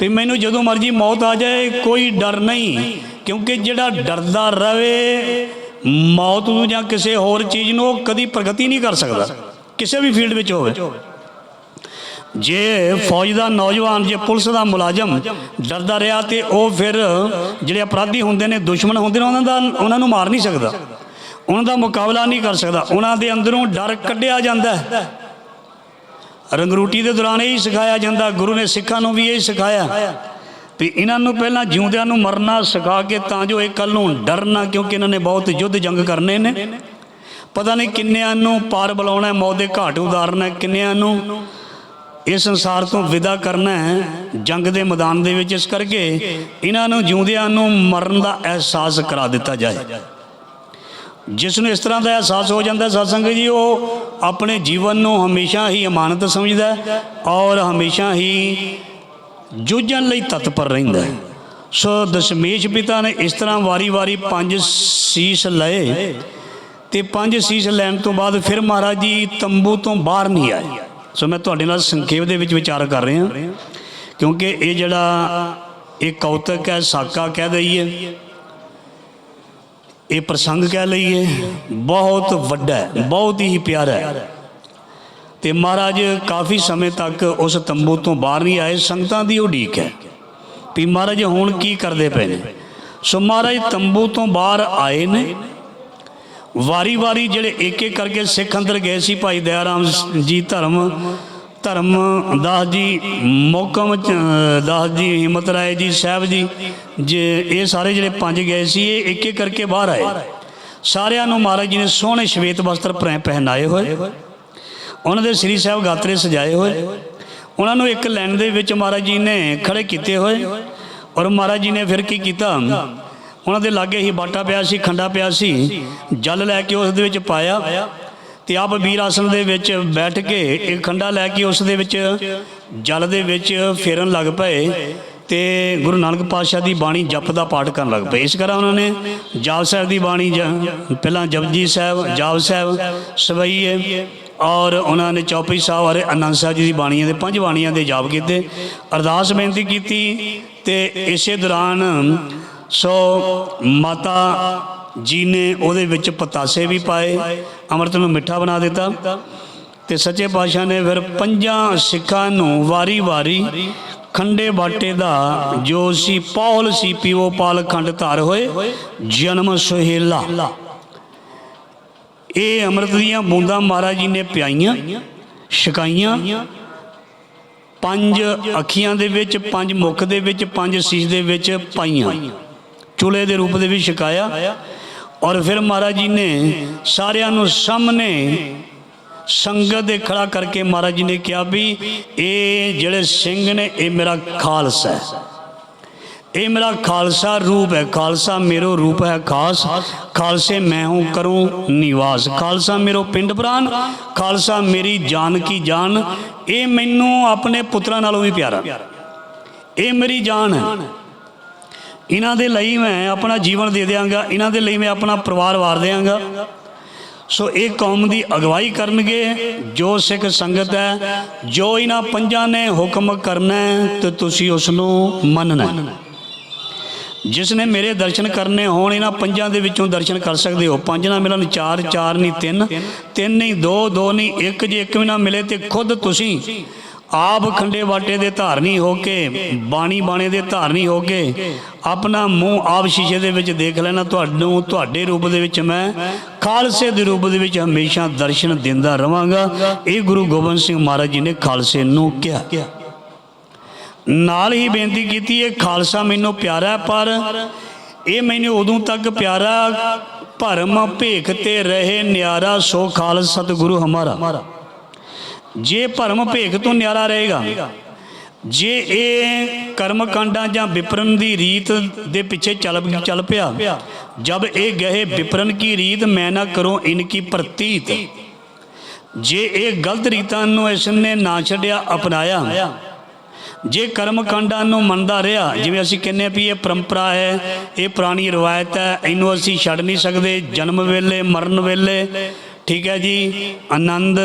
ਵੀ ਮੈਨੂੰ ਜਦੋਂ ਮਰਜ਼ੀ ਮੌਤ ਆ ਜਾਏ, ਕੋਈ ਡਰ ਨਹੀਂ। ਕਿਉਂਕਿ ਜਿਹੜਾ ਡਰਦਾ ਰਵੇ, ਮੌਤ ਨੂੰ ਜਾਂ ਕਿਸੇ ਹੋਰ ਚੀਜ਼ ਨੂੰ ਉਹ ਕਦੀ ਪ੍ਰਗਤੀ ਨਹੀਂ ਕਰ ਸਕਦਾ। ਕਿਸੇ ਵੀ ਫੀਲਡ ਵਿੱਚ ਹੋਵੇ। ਜੇ ਫੌਜ ਦਾ ਨੌਜਵਾਨ ਜੇ ਪੁਲਿਸ ਦਾ ਮੁਲਾਜ਼ਮ ਡਰਦਾ ਰਿਹਾ ਤੇ ਉਹ ਫਿਰ ਜਿਹੜੇ ਅਪਰਾਧੀ ਹੁੰਦੇ ਨੇ ਦੁਸ਼ਮਣ ਹੁੰਦੇ ਨੇ ਉਹਨਾਂ ਦਾ ਉਹਨਾਂ ਨੂੰ ਮਾਰ ਨਹੀਂ ਸਕਦਾ। ਉਹਨਾਂ ਦਾ ਮੁਕਾਬਲਾ ਨਹੀਂ ਕਰ ਸਕਦਾ। ਉਹਨਾਂ ਦੇ ਅੰਦਰੋਂ ਡਰ ਕੱਢਿਆ ਜਾਂਦਾ ਹੈ। ਰੰਗਰੂਟੀ ਦੇ ਦੌਰਾਨ ਇਹ ਸਿਖਾਇਆ ਜਾਂਦਾ। ਗੁਰੂ ਨੇ ਸਿੱਖਾਂ ਨੂੰ ਵੀ ਇਹ ਸਿਖਾਇਆ ਵੀ ਇਹਨਾਂ ਨੂੰ ਪਹਿਲਾਂ ਜਿਉਂਦਿਆਂ ਨੂੰ ਮਰਨਾ ਸਿਖਾ ਕੇ ਤਾਂ ਜੋ ਇਹ ਕੱਲ ਨੂੰ ਡਰਨਾ ਕਿਉਂਕਿ ਇਹਨਾਂ ਨੇ ਬਹੁਤ ਯੁੱਧ ਜੰਗ ਕਰਨੇ ਨੇ। ਪਤਾ ਨਹੀਂ ਕਿੰਨਿਆਂ ਨੂੰ ਪਾਰ ਬੁਲਾਉਣਾ ਮੌਤ ਦੇ ਘਾਟ ਉਤਾਰਨਾ ਹੈ, ਕਿੰਨਿਆਂ ਨੂੰ ਇਸ ਸੰਸਾਰ ਤੋਂ ਵਿਦਾ ਕਰਨਾ ਹੈ, ਜੰਗ ਦੇ ਮੈਦਾਨ ਦੇ ਵਿੱਚ ਇਸ ਕਰਕੇ ਇਹਨਾਂ ਨੂੰ ਜਿਉਂਦਿਆਂ ਨੂੰ ਮਰਨ ਦਾ ਅਹਿਸਾਸ ਕਰਾ ਦਿੱਤਾ ਜਾਏ। ਜਿਸ ਨੂੰ ਇਸ ਤਰ੍ਹਾਂ ਦਾ ਅਹਿਸਾਸ ਹੋ ਜਾਂਦਾ ਸਤਸੰਗ ਜੀ, ਉਹ ਆਪਣੇ ਜੀਵਨ ਨੂੰ ਹਮੇਸ਼ਾ ਹੀ ਅਮਾਨਤ ਸਮਝਦਾ ਔਰ ਹਮੇਸ਼ਾ ਹੀ ਜੂਝਣ ਲਈ ਤਤਪਰ ਰਹਿੰਦਾ ਸੋ ਦਸ਼ਮੇਸ਼ ਪਿਤਾ ਨੇ ਇਸ ਤਰ੍ਹਾਂ ਵਾਰੀ-ਵਾਰੀ ਪੰਜ ਸੀਸ ਲਏ ਤੇ ਪੰਜ ਸੀਸ ਲੈਣ ਤੋਂ ਬਾਅਦ ਫਿਰ ਮਹਾਰਾਜ ਜੀ ਤੰਬੂ ਤੋਂ ਬਾਹਰ ਨਹੀਂ ਆਏ। ਸੋ ਮੈਂ ਤੁਹਾਡੇ ਨਾਲ ਸੰਖੇਪ ਦੇ ਵਿੱਚ ਵਿਚਾਰ ਕਰ ਰਿਹਾ। ਕਿਉਂਕਿ ਇਹ ਜਿਹੜਾ ਇਹ ਕੌਤਕ ਹੈ, ਸਾਕਾ ਕਹਿ ਦਈਏ, ਇਹ ਪ੍ਰਸੰਗ ਕਹਿ ਲਈਏ, ਬਹੁਤ ਵੱਡਾ ਹੈ, ਬਹੁਤ ਹੀ ਪਿਆਰਾ ਹੈ। ਤੇ ਮਹਾਰਾਜ ਕਾਫੀ ਸਮੇਂ ਤੱਕ ਉਸ ਤੰਬੂ ਤੋਂ ਬਾਹਰ ਨਹੀਂ ਆਏ, ਸੰਗਤਾਂ ਦੀ ਉਡੀਕ ਹੈ ਵੀ ਮਹਾਰਾਜ ਹੁਣ ਕੀ ਕਰਦੇ ਪਏ ਨੇ। ਸੋ ਮਹਾਰਾਜ ਤੰਬੂ ਤੋਂ ਬਾਹਰ ਆਏ ਨੇ ਵਾਰੀ-ਵਾਰੀ ਜਿਹੜੇ ਇੱਕ ਇੱਕ ਕਰਕੇ ਸਿੱਖ ਅੰਦਰ ਗਏ ਸੀ ਭਾਈ ਦਇਆ ਰਾਮ ਜੀ ਧਰਮ ਧਰਮ ਦਾਸ ਜੀ ਮੋਕਮ ਦਾਸ ਜੀ ਹਿੰਮਤ ਰਾਏ ਜੀ ਸਾਹਿਬ ਜੀ, ਜੇ ਇਹ ਸਾਰੇ ਜਿਹੜੇ ਪੰਜ ਗਏ ਸੀ, ਇਹ ਇੱਕ ਇੱਕ ਕਰਕੇ ਬਾਹਰ ਆਏ। ਸਾਰਿਆਂ ਨੂੰ ਮਹਾਰਾਜ ਜੀ ਨੇ ਸੋਹਣੇ ਸ਼ਵੇਤ ਵਸਤਰ ਪਹਿਨਾਏ ਹੋਏ। ਉਹਨਾਂ ਦੇ ਸ੍ਰੀ ਸਾਹਿਬ ਗਾਤਰੇ ਸਜਾਏ ਹੋਏ। ਉਹਨਾਂ ਨੂੰ ਇੱਕ ਲੈਣ ਦੇ ਵਿੱਚ ਮਹਾਰਾਜ ਜੀ ਨੇ ਖੜੇ ਕੀਤੇ ਹੋਏ। ਔਰ ਮਹਾਰਾਜ ਜੀ ਨੇ ਫਿਰ ਕੀ ਕੀਤਾ? ਉਹਨਾਂ ਦੇ ਲਾਗੇ ਹੀ ਬਾਟਾ ਪਿਆ ਸੀ, ਖੰਡਾ ਪਿਆ ਸੀ। ਜਲ ਲੈ ਕੇ ਉਸ ਦੇ ਵਿੱਚ ਪਾਇਆ ਤੇ ਆਪ ਵੀਰ ਆਸਨ ਦੇ ਵਿੱਚ ਬੈਠ ਕੇ ਇੱਕ ਖੰਡਾ ਲੈ ਕੇ ਉਸ ਦੇ ਵਿੱਚ ਜਲ ਦੇ ਵਿੱਚ ਫੇਰਨ ਲੱਗ ਪਏ ਤੇ ਗੁਰੂ ਨਾਨਕ ਪਾਤਸ਼ਾਹ ਦੀ ਬਾਣੀ ਜਪ ਦਾ ਪਾਠ ਕਰਨ ਲੱਗ ਪਏ। ਇਸ ਤਰ੍ਹਾਂ ਉਹਨਾਂ ਨੇ ਜਾਪ ਸਾਹਿਬ ਦੀ ਬਾਣੀ ਜ- ਪਹਿਲਾਂ ਜਪਜੀ ਸਾਹਿਬ, ਜਾਪ ਸਾਹਿਬ, ਸਵਈਏ ਔਰ ਉਹਨਾਂ ਨੇ ਚੌਪਈ ਸਾਹਿਬ ਔਰ ਅਨੰਦ ਸਾਹਿਬ ਜੀ ਦੀ ਬਾਣੀਆਂ ਦੇ ਪੰਜ ਬਾਣੀਆਂ ਦੇ ਜਾਪ ਕੀਤੇ। ਅਰਦਾਸ ਬੇਨਤੀ ਕੀਤੀ ਤੇ ਇਸੇ ਦੌਰਾਨ ਸੋ ਮਾਤਾ ਜੀ ਨੇ ਉਹਦੇ ਵਿੱਚ ਪਤਾਸੇ ਵੀ ਪਾਏ, ਅੰਮ੍ਰਿਤ ਨੂੰ ਮਿੱਠਾ ਬਣਾ ਦਿੱਤਾ ਤੇ ਸੱਚੇ ਪਾਤਸ਼ਾਹ ਨੇ ਫਿਰ ਪੰਜਾਂ ਸਿੱਖਾਂ ਨੂੰ ਵਾਰੀ-ਵਾਰੀ ਖੰਡੇ ਬਾਟੇ ਦਾ ਜੋ ਸੀ ਪੌਲ ਸੀ ਪੀਓ ਪਾਲ ਖੰਡ ਧਾਰ ਹੋਏ, ਜਨਮ ਸੁਹੇਲਾ। ਇਹ ਅੰਮ੍ਰਿਤ ਦੀਆਂ ਬੂੰਦਾਂ ਮਹਾਰਾਜ ਜੀ ਨੇ ਪਿਆਈਆਂ, ਛਕਾਈਆਂ। ਪੰਜ ਅੱਖੀਆਂ ਦੇ ਵਿੱਚ, ਪੰਜ ਮੁਖ ਦੇ ਵਿੱਚ, ਪੰਜ ਸੀਸ ਦੇ ਵਿੱਚ ਪਾਈਆਂ। ਚੁਲੇ ਦੇ ਰੂਪ ਦੇ ਵਿੱਚ ਛਕਾਇਆ। ਔਰ ਫਿਰ ਮਹਾਰਾਜ ਜੀ ਨੇ ਸਾਰਿਆਂ ਨੂੰ ਸਾਹਮਣੇ ਸੰਗਤ ਦੇ ਖੜਾ ਕਰਕੇ ਮਹਾਰਾਜ ਜੀ ਨੇ ਕਿਹਾ ਵੀ ਇਹ ਜਿਹੜੇ ਸਿੰਘ ਨੇ, ਇਹ ਮੇਰਾ ਖਾਲਸਾ ਹੈ। ਇਹ ਮੇਰਾ ਖਾਲਸਾ ਰੂਪ ਹੈ। ਖਾਲਸਾ ਮੇਰੋ ਰੂਪ ਹੈ ਖਾਸ। ਖਾਲਸੇ ਮੈਂ ਹੂੰ ਕਰੂੰ ਨਿਵਾਸ। ਖਾਲਸਾ ਮੇਰੋ ਪਿੰਡ ਪ੍ਰਾਨ। ਖਾਲਸਾ ਮੇਰੀ ਜਾਨ ਕੀ ਜਾਨ। ਇਹ ਮੈਨੂੰ ਆਪਣੇ ਪੁੱਤਰਾਂ ਨਾਲੋਂ ਵੀ ਪਿਆਰਾ। ਇਹ ਮੇਰੀ ਜਾਨ ਹੈ। ਇਹਨਾਂ ਦੇ ਲਈ ਮੈਂ ਆਪਣਾ ਜੀਵਨ ਦੇ ਦਿਆਂਗਾ, ਇਹਨਾਂ ਦੇ ਲਈ ਮੈਂ ਆਪਣਾ ਪਰਿਵਾਰ ਵਾਰ ਦਿਆਂਗਾ। ਸੋ ਇਹ ਕੌਮ ਦੀ ਅਗਵਾਈ ਕਰਨਗੇ, ਜੋ ਸਿੱਖ ਸੰਗਤ ਹੈ, ਜੋ ਇਹਨਾਂ ਪੰਜਾਂ ਨੇ ਹੁਕਮ ਕਰਨਾ ਹੈ, ਤੇ ਤੁਸੀਂ ਉਸ ਨੂੰ ਮੰਨਣਾ ਜਿਸ ਨੇ ਮੇਰੇ ਦਰਸ਼ਨ ਕਰਨੇ ਹੋਣ, ਇਹਨਾਂ ਪੰਜਾਂ ਦੇ ਵਿੱਚੋਂ ਦਰਸ਼ਨ ਕਰ ਸਕਦੇ ਹੋ। ਪੰਜ ਨਾ ਮਿਲਣ, ਚਾਰ ਚਾਰ ਨਹੀਂ, ਤਿੰਨ। ਤਿੰਨ ਨਹੀਂ, ਦੋ ਦੋ ਨਹੀਂ, ਇੱਕ ਜੇ ਇੱਕ ਵੀ ਨਾ ਮਿਲੇ ਤੇ ਖੁਦ ਤੁਸੀਂ ਆਪ ਖੰਡੇ ਵਾਟੇ ਦੇ ਧਾਰਨੀ ਹੋ ਕੇ, ਬਾਣੀ ਬਾਣੇ ਦੇ ਧਾਰਨੀ ਹੋ ਕੇ, ਆਪਣਾ ਮੂੰਹ ਆਪ ਸ਼ੀਸ਼ੇ ਦੇ ਵਿੱਚ ਦੇਖ ਲੈਣਾ, ਤੁਹਾਨੂੰ ਤੁਹਾਡੇ ਰੂਪ ਦੇ ਵਿੱਚ ਮੈਂ ਖਾਲਸੇ ਦੇ ਰੂਪ ਦੇ ਵਿੱਚ ਹਮੇਸ਼ਾ ਦਰਸ਼ਨ ਦਿੰਦਾ ਰਵਾਂਗਾ। ਇਹ ਗੁਰੂ ਗੋਬਿੰਦ ਸਿੰਘ ਮਹਾਰਾਜ ਜੀ ਨੇ ਖਾਲਸੇ ਨੂੰ ਕਿਹਾ। ਨਾਲ ਹੀ ਬੇਨਤੀ ਕੀਤੀ, ਇਹ ਖਾਲਸਾ ਮੈਨੂੰ ਪਿਆਰਾ ਪਰ ਇਹ ਮੈਨੂੰ ਉਦੋਂ ਤੱਕ ਪਿਆਰਾ ਭਰਮ ਭੇਖ ਤੇ ਰਹੇ ਨਿਆਰਾ ਸੋ ਖਾਲਸਾ ਸਤਿਗੁਰੂ ਹਮਾਰਾ। ਜੇ ਭਰਮ ਭੇਖ ਤੋਂ ਨਿਆਰਾ ਰਹੇਗਾ, ਜੇ ਇਹ ਕਰਮ ਕਾਂਡਾਂ ਜਾਂ ਵਿਪਰਨ ਦੀ ਰੀਤ ਦੇ ਪਿੱਛੇ ਚੱਲ ਚੱਲ ਪਿਆ ਜਬ ਇਹ ਗਏ ਵਿਪਰਨ ਕੀ ਰੀਤ, ਮੈਂ ਨਾ ਕਰੋ ਇਨਕੀ ਪ੍ਰਤੀਤ। ਜੇ ਇਹ ਗਲਤ ਰੀਤਾਂ ਨੂੰ ਇਸ ਨੇ ਨਾ ਛੱਡਿਆ, ਅਪਣਾਇਆ, ਜੇ ਕਰਮ ਕਾਂਡਾਂ ਨੂੰ ਮੰਨਦਾ ਰਿਹਾ, ਜਿਵੇਂ ਅਸੀਂ ਕਹਿੰਦੇ ਹਾਂ ਵੀ ਇਹ ਪਰੰਪਰਾ ਹੈ, ਇਹ ਪੁਰਾਣੀ ਰਵਾਇਤ ਹੈ, ਇਹਨੂੰ ਅਸੀਂ ਛੱਡ ਨਹੀਂ ਸਕਦੇ, ਜਨਮ ਵੇਲੇ, ਮਰਨ ਵੇਲੇ, ਠੀਕ ਹੈ ਜੀ, ਆਨੰਦ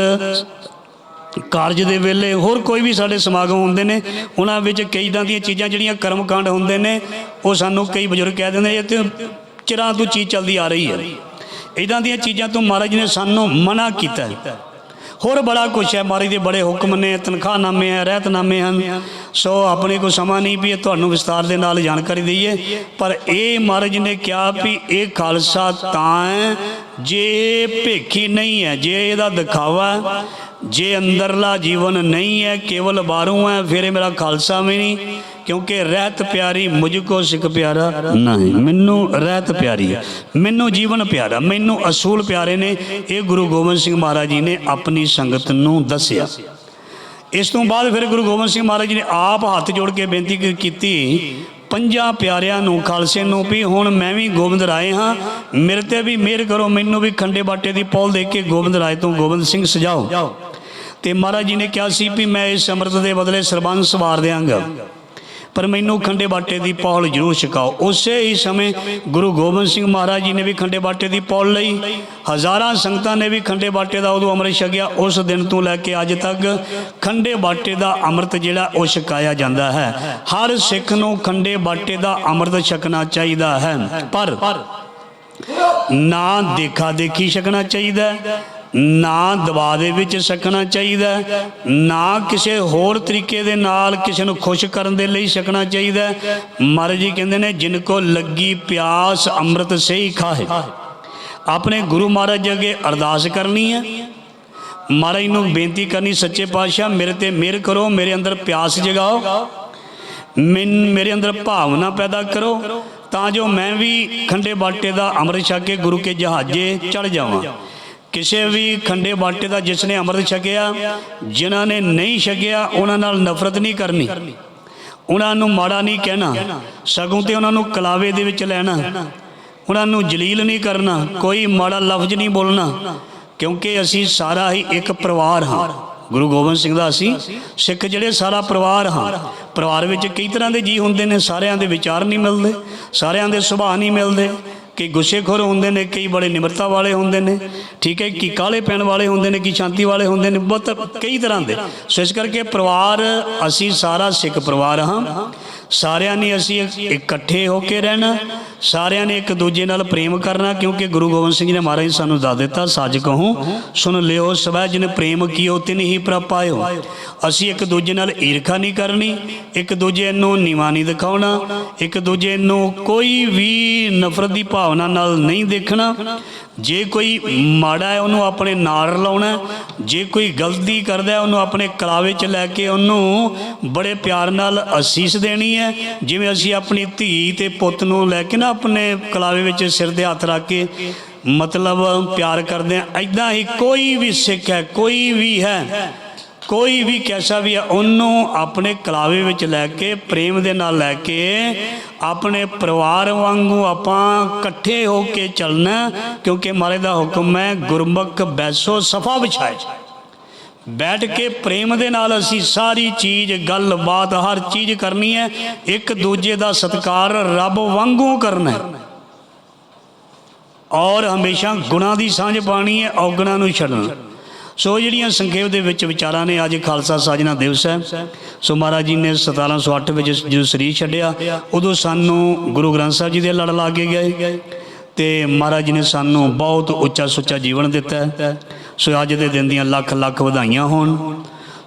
ਕਾਰਜ ਦੇ ਵੇਲੇ ਹੋਰ ਕੋਈ ਵੀ ਸਾਡੇ ਸਮਾਗਮ ਹੁੰਦੇ ਨੇ, ਉਹਨਾਂ ਵਿੱਚ ਕਈ ਤਰ੍ਹਾਂ ਦੀਆਂ ਚੀਜ਼ਾਂ ਜਿਹੜੀਆਂ ਕਰਮ ਕਾਂਡ ਹੁੰਦੇ ਨੇ, ਉਹ ਸਾਨੂੰ ਕਈ ਬਜ਼ੁਰਗ ਕਹਿ ਦਿੰਦੇ ਇਹ ਤੇ ਚਿਰਾਂ ਤੋਂ ਚੀਜ਼ ਚੱਲਦੀ ਆ ਰਹੀ ਹੈ। ਇਦਾਂ ਦੀਆਂ ਚੀਜ਼ਾਂ ਤੋਂ ਮਹਾਰਾਜ ਨੇ ਸਾਨੂੰ ਮਨਾ ਕੀਤਾ ਹੋਰ ਬੜਾ ਕੁਛ ਹੈ, ਮਹਾਰਾਜ ਦੇ ਬੜੇ ਹੁਕਮ ਨੇ, ਤਨਖਾਹਨਾਮੇ ਹੈ, ਰਹਿਤਨਾਮੇ ਹਨ। ਸੋ ਆਪਣੇ ਕੋ ਸਮਾਂ ਨਹੀਂ ਵੀ ਇਹ ਤੁਹਾਨੂੰ ਵਿਸਤਾਰ ਦੇ ਨਾਲ ਜਾਣਕਾਰੀ ਦਈਏ। ਪਰ ਇਹ ਮਹਾਰਾਜ ਨੇ ਕਿਹਾ ਵੀ ਇਹ ਖਾਲਸਾ ਤਾਂ ਹੈ, ਜੇ ਭੇਖੀ ਨਹੀਂ ਹੈ, ਜੇ ਇਹਦਾ ਦਿਖਾਵਾ ਜੇ ਅੰਦਰਲਾ ਜੀਵਨ ਨਹੀਂ ਹੈ, ਕੇਵਲ ਬਾਹਰੋਂ ਹੈ, ਫਿਰ ਇਹ ਮੇਰਾ ਖਾਲਸਾ ਵੀ ਨਹੀਂ, ਕਿਉਂਕਿ ਰਹਿਤ ਪਿਆਰੀ ਮੁਝ ਕੋ ਸਿੱਖ ਪਿਆਰਾ ਨਹੀਂ। ਮੈਨੂੰ ਰਹਿਤ ਪਿਆਰੀ ਹੈ, ਮੈਨੂੰ ਜੀਵਨ ਪਿਆਰਾ, ਮੈਨੂੰ ਅਸੂਲ ਪਿਆਰੇ ਨੇ। ਇਹ ਗੁਰੂ ਗੋਬਿੰਦ ਸਿੰਘ ਮਹਾਰਾਜ ਜੀ ਨੇ ਆਪਣੀ ਸੰਗਤ ਨੂੰ ਦੱਸਿਆ। ਇਸ ਤੋਂ ਬਾਅਦ ਫਿਰ ਗੁਰੂ ਗੋਬਿੰਦ ਸਿੰਘ ਮਹਾਰਾਜ ਜੀ ਨੇ ਆਪ ਹੱਥ ਜੋੜ ਕੇ ਬੇਨਤੀ ਕੀਤੀ, ਪੰਜਾਂ ਪਿਆਰਿਆਂ ਨੂੰ, ਖਾਲਸੇ ਨੂੰ ਵੀ ਹੁਣ ਮੈਂ ਵੀ ਗੋਬਿੰਦ ਰਾਏ ਹਾਂ। ਮੇਰੇ ਤੇ ਵੀ ਮਿਹਰ ਕਰੋ, ਮੈਨੂੰ ਵੀ ਖੰਡੇ ਬਾਟੇ ਦੀ ਪੌਲ ਦੇ ਕੇ ਗੋਬਿੰਦ ਰਾਏ ਤੋਂ ਗੋਬਿੰਦ ਸਿੰਘ ਸਜਾਓ। ਤੇ ਮਹਾਰਾਜ ਜੀ ਨੇ ਕਿਹਾ ਸੀ ਵੀ ਮੈਂ ਇਸ ਅੰਮ੍ਰਿਤ ਦੇ ਬਦਲੇ ਸਰਬੰਸ ਸਵਾਰ ਦਿਆਂਗਾ। ਪਰ ਮੈਨੂੰ ਖੰਡੇ ਬਾਟੇ ਦੀ ਪੌਲ ਜ਼ਰੂਰ ਛਕਾਓ। ਉਸੇ ਹੀ ਸਮੇਂ ਗੁਰੂ ਗੋਬਿੰਦ ਸਿੰਘ ਮਹਾਰਾਜ ਜੀ ਨੇ ਵੀ ਖੰਡੇ ਬਾਟੇ ਦੀ ਪੌਲ ਲਈ। ਹਜ਼ਾਰਾਂ ਸੰਗਤਾਂ ਨੇ ਵੀ ਖੰਡੇ ਬਾਟੇ ਦਾ ਉਦੋਂ ਅੰਮ੍ਰਿਤ ਛਕਿਆ। ਉਸ ਦਿਨ ਤੋਂ ਲੈ ਕੇ ਅੱਜ ਤੱਕ ਖੰਡੇ ਬਾਟੇ ਦਾ ਅੰਮ੍ਰਿਤ ਜਿਹੜਾ ਉਹ ਛਕਾਇਆ ਜਾਂਦਾ ਹੈ। ਹਰ ਸਿੱਖ ਨੂੰ ਖੰਡੇ ਬਾਟੇ ਦਾ ਅੰਮ੍ਰਿਤ ਛਕਣਾ ਚਾਹੀਦਾ ਹੈ। ਪਰ ਨਾ ਦੇਖਾ ਦੇਖੀ ਛਕਣਾ ਚਾਹੀਦਾ। ਨਾ ਦਬਾਅ ਦੇ ਵਿੱਚ ਸਕਣਾ ਚਾਹੀਦਾ ਨਾ ਕਿਸੇ ਹੋਰ ਤਰੀਕੇ ਦੇ ਨਾਲ ਕਿਸੇ ਨੂੰ ਖੁਸ਼ ਕਰਨ ਦੇ ਲਈ ਸਕਣਾ ਚਾਹੀਦਾ ਮਹਾਰਾਜ ਜੀ ਕਹਿੰਦੇ ਨੇ, ਜਿਨ ਕੋ ਲੱਗੀ ਪਿਆਸ ਅੰਮ੍ਰਿਤ ਸਹੀ ਹੀ ਖਾਏ ਆਪਣੇ ਗੁਰੂ ਮਹਾਰਾਜ ਅੱਗੇ ਅਰਦਾਸ ਕਰਨੀ ਹੈ। ਮਹਾਰਾਜ ਨੂੰ ਬੇਨਤੀ ਕਰਨੀ, ਸੱਚੇ ਪਾਤਸ਼ਾਹ, ਮੇਰੇ ਤੇ ਮਿਹਰ ਕਰੋ, ਮੇਰੇ ਅੰਦਰ ਪਿਆਸ ਜਗਾਓ। ਮੈਨ, ਮੇਰੇ ਅੰਦਰ ਭਾਵਨਾ ਪੈਦਾ ਕਰੋ, ਤਾਂ ਜੋ ਮੈਂ ਵੀ ਖੰਡੇ ਬਾਟੇ ਦਾ ਅੰਮ੍ਰਿਤ ਛਕ ਕੇ ਗੁਰੂ ਕੇ ਜਹਾਜ਼ੇ ਚੜ ਜਾਵਾਂ। ਕਿਸੇ ਵੀ ਖੰਡੇ ਬਾਟੇ ਦਾ ਜਿਸ ਨੇ ਅੰਮ੍ਰਿਤ ਛਕਿਆ, ਜਿਨ੍ਹਾਂ ਨੇ ਨਹੀਂ ਛਕਿਆ, ਉਹਨਾਂ ਨਾਲ ਨਫ਼ਰਤ ਨਹੀਂ ਕਰਨੀ। ਉਹਨਾਂ ਨੂੰ ਮਾੜਾ ਨਹੀਂ ਕਹਿਣਾ, ਸਗੋਂ ਤੇ ਉਹਨਾਂ ਨੂੰ ਕਲਾਵੇ ਦੇ ਵਿੱਚ ਲੈਣਾ। ਉਹਨਾਂ ਨੂੰ ਜਲੀਲ ਨਹੀਂ ਕਰਨਾ, ਕੋਈ ਮਾੜਾ ਲਫ਼ਜ਼ ਨਹੀਂ ਬੋਲਣਾ, ਕਿਉਂਕਿ ਅਸੀਂ ਸਾਰਾ ਹੀ ਇੱਕ ਪਰਿਵਾਰ ਹਾਂ। ਗੁਰੂ ਗੋਬਿੰਦ ਸਿੰਘ ਦਾ ਅਸੀਂ ਸਿੱਖ ਜਿਹੜੇ ਸਾਰਾ ਪਰਿਵਾਰ ਹਾਂ। ਪਰਿਵਾਰ ਵਿੱਚ ਕਈ ਤਰ੍ਹਾਂ ਦੇ ਜੀ ਹੁੰਦੇ ਨੇ, ਸਾਰਿਆਂ ਦੇ ਵਿਚਾਰ ਨਹੀਂ ਮਿਲਦੇ, ਸਾਰਿਆਂ ਦੇ ਸੁਭਾਅ ਨਹੀਂ ਮਿਲਦੇ ਕਈ ਗੁੱਸੇਖੋਰ ਹੁੰਦੇ ਨੇ, ਕਈ ਬੜੇ ਨਿਮਰਤਾ ਵਾਲੇ ਹੁੰਦੇ ਨੇ, ਠੀਕ ਹੈ ਕਿ ਕਾਲੇ ਪੈਣ ਵਾਲੇ ਹੁੰਦੇ ਨੇ ਕਿ ਸ਼ਾਂਤੀ ਵਾਲੇ ਹੁੰਦੇ ਨੇ, ਬਹੁਤ ਕਈ ਤਰ੍ਹਾਂ ਦੇ। ਸੋ ਇਸ ਕਰਕੇ ਪਰਿਵਾਰ, ਅਸੀਂ ਸਾਰਾ ਸਿੱਖ ਪਰਿਵਾਰ ਹਾਂ। ਸਾਰਿਆਂ ਨੇ ਅਸੀਂ ਇਕੱਠੇ ਹੋ ਕੇ ਰਹਿਣਾ ਸਾਰਿਆਂ ਨੇ ਇੱਕ ਦੂਜੇ ਨਾਲ ਪ੍ਰੇਮ ਕਰਨਾ, ਕਿਉਂਕਿ ਗੁਰੂ ਗੋਬਿੰਦ ਸਿੰਘ ਜੀ ਨੇ ਮਹਾਰਾਜ ਸਾਨੂੰ ਦੱਸ ਦਿੱਤਾ ਸੱਚ ਕਹੂੰ, ਸੁਣ ਲਿਓ ਸਵੈ ਜਿਨ ਪ੍ਰੇਮ ਕੀਓ ਤਿਨ ਹੀ ਪ੍ਰਪਾਇਓ ਅਸੀਂ ਇੱਕ ਦੂਜੇ ਨਾਲ ਈਰਖਾ ਨਹੀਂ ਕਰਨੀ, ਇੱਕ ਦੂਜੇ ਨੂੰ ਨੀਵਾਂ ਨਹੀਂ ਦਿਖਾਉਣਾ, ਇੱਕ ਦੂਜੇ ਨੂੰ ਕੋਈ ਵੀ ਨਫ਼ਰਤ ਦੀ ਭਾਵਨਾ ਨਾਲ ਨਹੀਂ ਦੇਖਣਾ। ਜੇ ਕੋਈ ਮਾੜਾ ਹੈ, ਉਹਨੂੰ ਆਪਣੇ ਨਾਲ ਰਲਾਉਣਾ ਜੇ ਕੋਈ ਗਲਤੀ ਕਰਦਾ ਉਹਨੂੰ ਆਪਣੇ ਕਲਾਵੇ 'ਚ ਲੈ ਕੇ ਉਹਨੂੰ ਬੜੇ ਪਿਆਰ ਨਾਲ ਅਸੀਸ ਦੇਣੀ ਹੈ। ਜਿਵੇਂ ਅਸੀਂ ਆਪਣੀ ਧੀ ਤੇ ਪੁੱਤ ਨੂੰ ਲੈ ਕੇ ਨਾ ਆਪਣੇ ਕਲਾਵੇ ਵਿੱਚ ਸਿਰ ਦੇ ਹੱਥ ਰੱਖ ਕੇ ਮਤਲਬ ਪਿਆਰ ਕਰਦੇ ਆ। ਐਦਾਂ ਹੀ ਕੋਈ ਵੀ ਸਿੱਖ ਹੈ, ਕੋਈ ਵੀ ਹੈ, ਕੋਈ ਵੀ ਕੈਸਾ ਵੀ ਹੈ, ਉਹਨੂੰ ਆਪਣੇ ਕਲਾਵੇ ਵਿੱਚ ਲੈ ਕੇ, ਪ੍ਰੇਮ ਦੇ ਨਾਲ ਲੈ ਕੇ ਆਪਣੇ ਪਰਿਵਾਰ ਵਾਂਗੂ ਆਪਾਂ ਇਕੱਠੇ ਹੋ ਕੇ ਚੱਲਣਾ ਕਿਉਂਕਿ ਮਾਰੇ ਦਾ ਹੁਕਮ ਹੈ, ਗੁਰਮੁਖ ਬੈਸੋ ਸਫਾ ਵਿਛਾਏ। ਬੈਠ ਕੇ ਪ੍ਰੇਮ ਦੇ ਨਾਲ ਅਸੀਂ ਸਾਰੀ ਚੀਜ਼, ਗੱਲਬਾਤ, ਹਰ ਚੀਜ਼ ਕਰਨੀ ਹੈ। ਇੱਕ ਦੂਜੇ ਦਾ ਸਤਿਕਾਰ ਰੱਬ ਵਾਂਗੂ ਕਰਨਾ ਹੈ। ਔਰ ਹਮੇਸ਼ਾ ਗੁਣਾਂ ਦੀ ਸਾਂਝ ਪਾਣੀ ਹੈ, ਔਗਣਾਂ ਨੂੰ ਛੱਡਣਾ। ਸੋ ਜਿਹੜੀਆਂ ਸੰਖੇਪ ਦੇ ਵਿੱਚ ਵਿਚਾਰਾਂ ਨੇ, ਅੱਜ ਖਾਲਸਾ ਸਾਜਨਾ ਦਿਵਸ ਹੈ। ਸੋ ਮਹਾਰਾਜ ਜੀ ਨੇ 1708 ਵਿੱਚ ਜਦੋਂ ਸਰੀਰ ਛੱਡਿਆ, ਉਦੋਂ ਸਾਨੂੰ ਗੁਰੂ ਗ੍ਰੰਥ ਸਾਹਿਬ ਜੀ ਦੇ ਲੜ ਲਾ ਕੇ ਗਏ। ਤੇ ਮਹਾਰਾਜ ਜੀ ਨੇ ਸਾਨੂੰ ਬਹੁਤ ਉੱਚਾ ਸੁੱਚਾ ਜੀਵਨ ਦਿੱਤਾ ਹੈ। ਸੋ ਅੱਜ ਦੇ ਦਿਨ ਦੀਆਂ ਲੱਖ ਲੱਖ ਵਧਾਈਆਂ ਹੋਣ।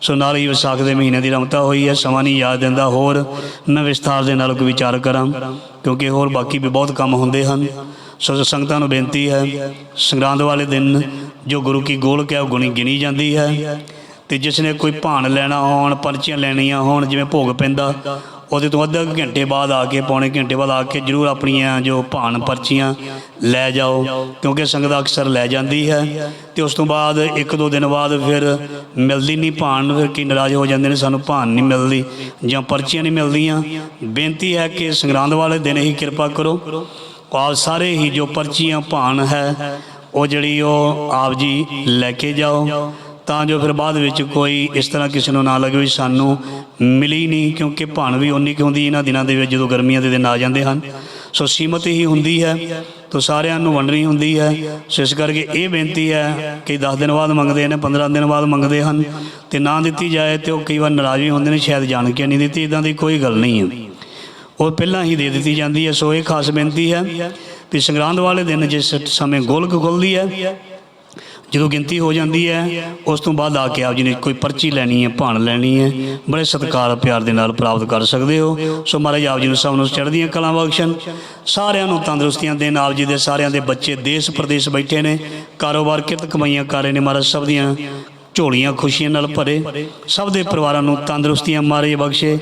ਸੋ ਨਾਲ ਹੀ ਵਿਸਾਖ ਦੇ ਮਹੀਨੇ ਦੀ ਰਮਤਾ ਹੋਈ ਹੈ, ਸਮਾਂ ਨਹੀਂ ਯਾਦ ਦਿੰਦਾ। ਹੋਰ ਮੈਂ ਵਿਸਥਾਰ ਦੇ ਨਾਲ ਕੋਈ ਵਿਚਾਰ ਕਰਾਂ, ਕਿਉਂਕਿ ਹੋਰ ਬਾਕੀ ਵੀ ਬਹੁਤ ਕੰਮ ਹੁੰਦੇ ਹਨ। ਸੋ ਸੰਗਤਾਂ ਨੂੰ ਬੇਨਤੀ ਹੈ, ਸੰਗਰਾਂਦ ਵਾਲੇ ਦਿਨ ਜੋ ਗੁਰੂ ਕੀ ਗੋਲਕ ਹੈ, ਉਹ ਗੁਣੀ ਗਿਣੀ ਜਾਂਦੀ ਹੈ। ਤੇ ਜਿਸ ਨੇ ਕੋਈ ਭਾਣ ਲੈਣਾ ਹੋਣ, ਪਰਚੀਆਂ ਲੈਣੀਆਂ ਹੋਣ, ਜਿਵੇਂ ਭੋਗ ਪੈਂਦਾ ਉਹਦੇ ਤੋਂ ਅੱਧਾ ਘੰਟੇ ਬਾਅਦ ਆ ਕੇ, ਪੌਣੇ ਘੰਟੇ ਬਾਅਦ ਆ ਕੇ ਜਰੂਰ ਆਪਣੀਆਂ ਜੋ ਭਾਣ ਪਰਚੀਆਂ ਲੈ ਜਾਓ, ਕਿਉਂਕਿ ਸੰਗਤ ਅਕਸਰ ਲੈ ਜਾਂਦੀ ਹੈ। ਤੇ ਉਸ ਤੋਂ ਬਾਅਦ ਇੱਕ ਦੋ ਦਿਨ ਬਾਅਦ ਫਿਰ ਮਿਲਦੀ ਨਹੀਂ ਭਾਣ ਫਿਰ ਕੀ ਨਾਰਾਜ਼ ਹੋ ਜਾਂਦੇ ਨੇ, ਸਾਨੂੰ ਭਾਣ ਨਹੀਂ ਮਿਲਦੀ ਜਾਂ ਪਰਚੀਆਂ ਨਹੀਂ ਮਿਲਦੀਆਂ। ਬੇਨਤੀ ਹੈ ਕਿ ਸੰਗਰਾਂਦ ਵਾਲੇ ਦਿਨ ਹੀ ਕਿਰਪਾ ਕਰੋ। ਆਪ ਸਾਰੇ ਹੀ ਜੋ ਪਰਚੀਆਂ ਭਾਣ ਹੈ, ਉਹ ਜਿਹੜੀ ਉਹ ਆਪ ਜੀ ਲੈ ਕੇ ਜਾਓ। ਤਾਂ ਜੋ ਫਿਰ ਬਾਅਦ ਵਿੱਚ ਕੋਈ ਇਸ ਤਰ੍ਹਾਂ ਕਿਸੇ ਨੂੰ ਨਾ ਲੱਗੇ ਵੀ ਸਾਨੂੰ ਮਿਲੀ ਨਹੀਂ, ਕਿਉਂਕਿ ਭਾਣ ਵੀ ਉਨੀ ਕੁ ਹੁੰਦੀ ਇਹਨਾਂ ਦਿਨਾਂ ਦੇ ਵਿੱਚ ਜਦੋਂ ਗਰਮੀਆਂ ਦੇ ਦਿਨ ਆ ਜਾਂਦੇ ਹਨ। ਸੋ ਸੀਮਤ ਹੀ ਹੁੰਦੀ ਹੈ, ਤੋ ਸਾਰਿਆਂ ਨੂੰ ਵੰਡਣੀ ਹੁੰਦੀ ਹੈ। ਸੋ ਇਸ ਕਰਕੇ ਇਹ ਬੇਨਤੀ ਹੈ ਕਿ 10 ਦਿਨ ਬਾਅਦ ਮੰਗਦੇ ਨੇ 15 ਦਿਨ ਬਾਅਦ ਮੰਗਦੇ ਹਨ। ਤੇ ਨਾ ਦਿੱਤੀ ਜਾਏ ਤੇ ਉਹ ਕਈ ਵਾਰ ਨਾਰਾਜ਼ ਵੀ ਹੁੰਦੇ ਨੇ, ਸ਼ਾਇਦ ਜਾਣ ਕੇ ਨਹੀਂ ਦਿੱਤੀ ਇਦਾਂ ਦੀ ਕੋਈ ਗੱਲ ਨਹੀਂ ਹੈ। ਉਹ ਪਹਿਲਾਂ ਹੀ ਦੇ ਦਿੱਤੀ ਜਾਂਦੀ ਹੈ, ਸੋ ਇਹ ਖਾਸ ਬੇਨਤੀ ਹੈ ਵੀ ਸੰਗਰਾਂਦ ਵਾਲੇ ਦਿਨ ਜਿਸ ਸਮੇਂ ਗੋਲਕ ਖੁੱਲਦੀ ਹੈ ਜਦੋਂ ਗਿਣਤੀ ਹੋ ਜਾਂਦੀ ਹੈ, ਉਸ ਤੋਂ ਬਾਅਦ ਆ ਕੇ ਆਪ ਜੀ ਨੇ ਕੋਈ ਪਰਚੀ ਲੈਣੀ ਹੈ, ਭਾਣ ਲੈਣੀ ਹੈ, ਬੜੇ ਸਤਿਕਾਰ, ਪਿਆਰ ਦੇ ਨਾਲ ਪ੍ਰਾਪਤ ਕਰ ਸਕਦੇ ਹੋ। ਸੋ ਮਹਾਰਾਜ ਆਪ ਜੀ ਨੂੰ ਸਭ ਨੂੰ ਚੜ੍ਹਦੀਆਂ ਕਲਾਂ ਬਖਸ਼ਣ। ਸਾਰਿਆਂ ਨੂੰ ਤੰਦਰੁਸਤੀਆਂ ਦੇਣ ਆਪ ਜੀ ਦੇ, ਸਾਰਿਆਂ ਦੇ ਬੱਚੇ ਦੇਸ਼ ਪ੍ਰਦੇਸ਼ ਬੈਠੇ ਨੇ, ਕਾਰੋਬਾਰ ਕਿਰਤ ਕਮਾਈਆਂ ਕਰ ਰਹੇ ਨੇ ਮਹਾਰਾਜ, ਸਭ ਦੀਆਂ ਝੋਲੀਆਂ ਖੁਸ਼ੀਆਂ ਨਾਲ ਭਰੇ, ਸਭ ਦੇ ਪਰਿਵਾਰਾਂ ਨੂੰ ਤੰਦਰੁਸਤੀਆਂ ਮਾਰੇ ਬਖਸ਼ੇ।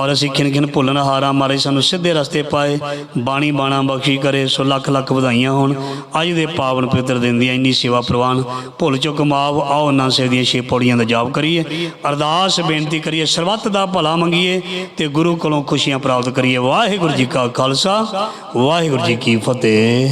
ਔਰ ਅਸੀਂ ਖਿਨ ਖਿਨ ਭੁੱਲਣ ਹਾਰਾ ਮਾਰੇ, ਸਾਨੂੰ ਸਿੱਧੇ ਰਸਤੇ ਪਾਏ, ਬਾਣੀ ਬਾਣਾ ਬਖਸ਼ੀ ਕਰੇ, ਸੋ ਲੱਖ ਲੱਖ ਵਧਾਈਆਂ ਹੋਣ। ਅੱਜ ਦੇ ਪਾਵਨ ਪਵਿੱਤਰ ਦਿਨ ਦੀਆਂ ਇੰਨੀ ਸੇਵਾ ਪ੍ਰਵਾਨ, ਭੁੱਲ ਚੁੱਕ ਮਾਵ, ਆਓ ਨਾ ਸੇ ਦੀਆਂ ਛੇ ਪੌੜੀਆਂ ਦਾ ਜਾਪ ਕਰੀਏ। ਅਰਦਾਸ, ਬੇਨਤੀ ਕਰੀਏ, ਸਰਬੱਤ ਦਾ ਭਲਾ ਮੰਗੀਏ ਤੇ ਗੁਰੂ ਕੋਲੋਂ ਖੁਸ਼ੀਆਂ ਪ੍ਰਾਪਤ ਕਰੀਏ। ਵਾਹਿਗੁਰੂ ਜੀ ਕਾ ਖਾਲਸਾ, ਵਾਹਿਗੁਰੂ ਜੀ ਕੀ ਫਤਿਹ।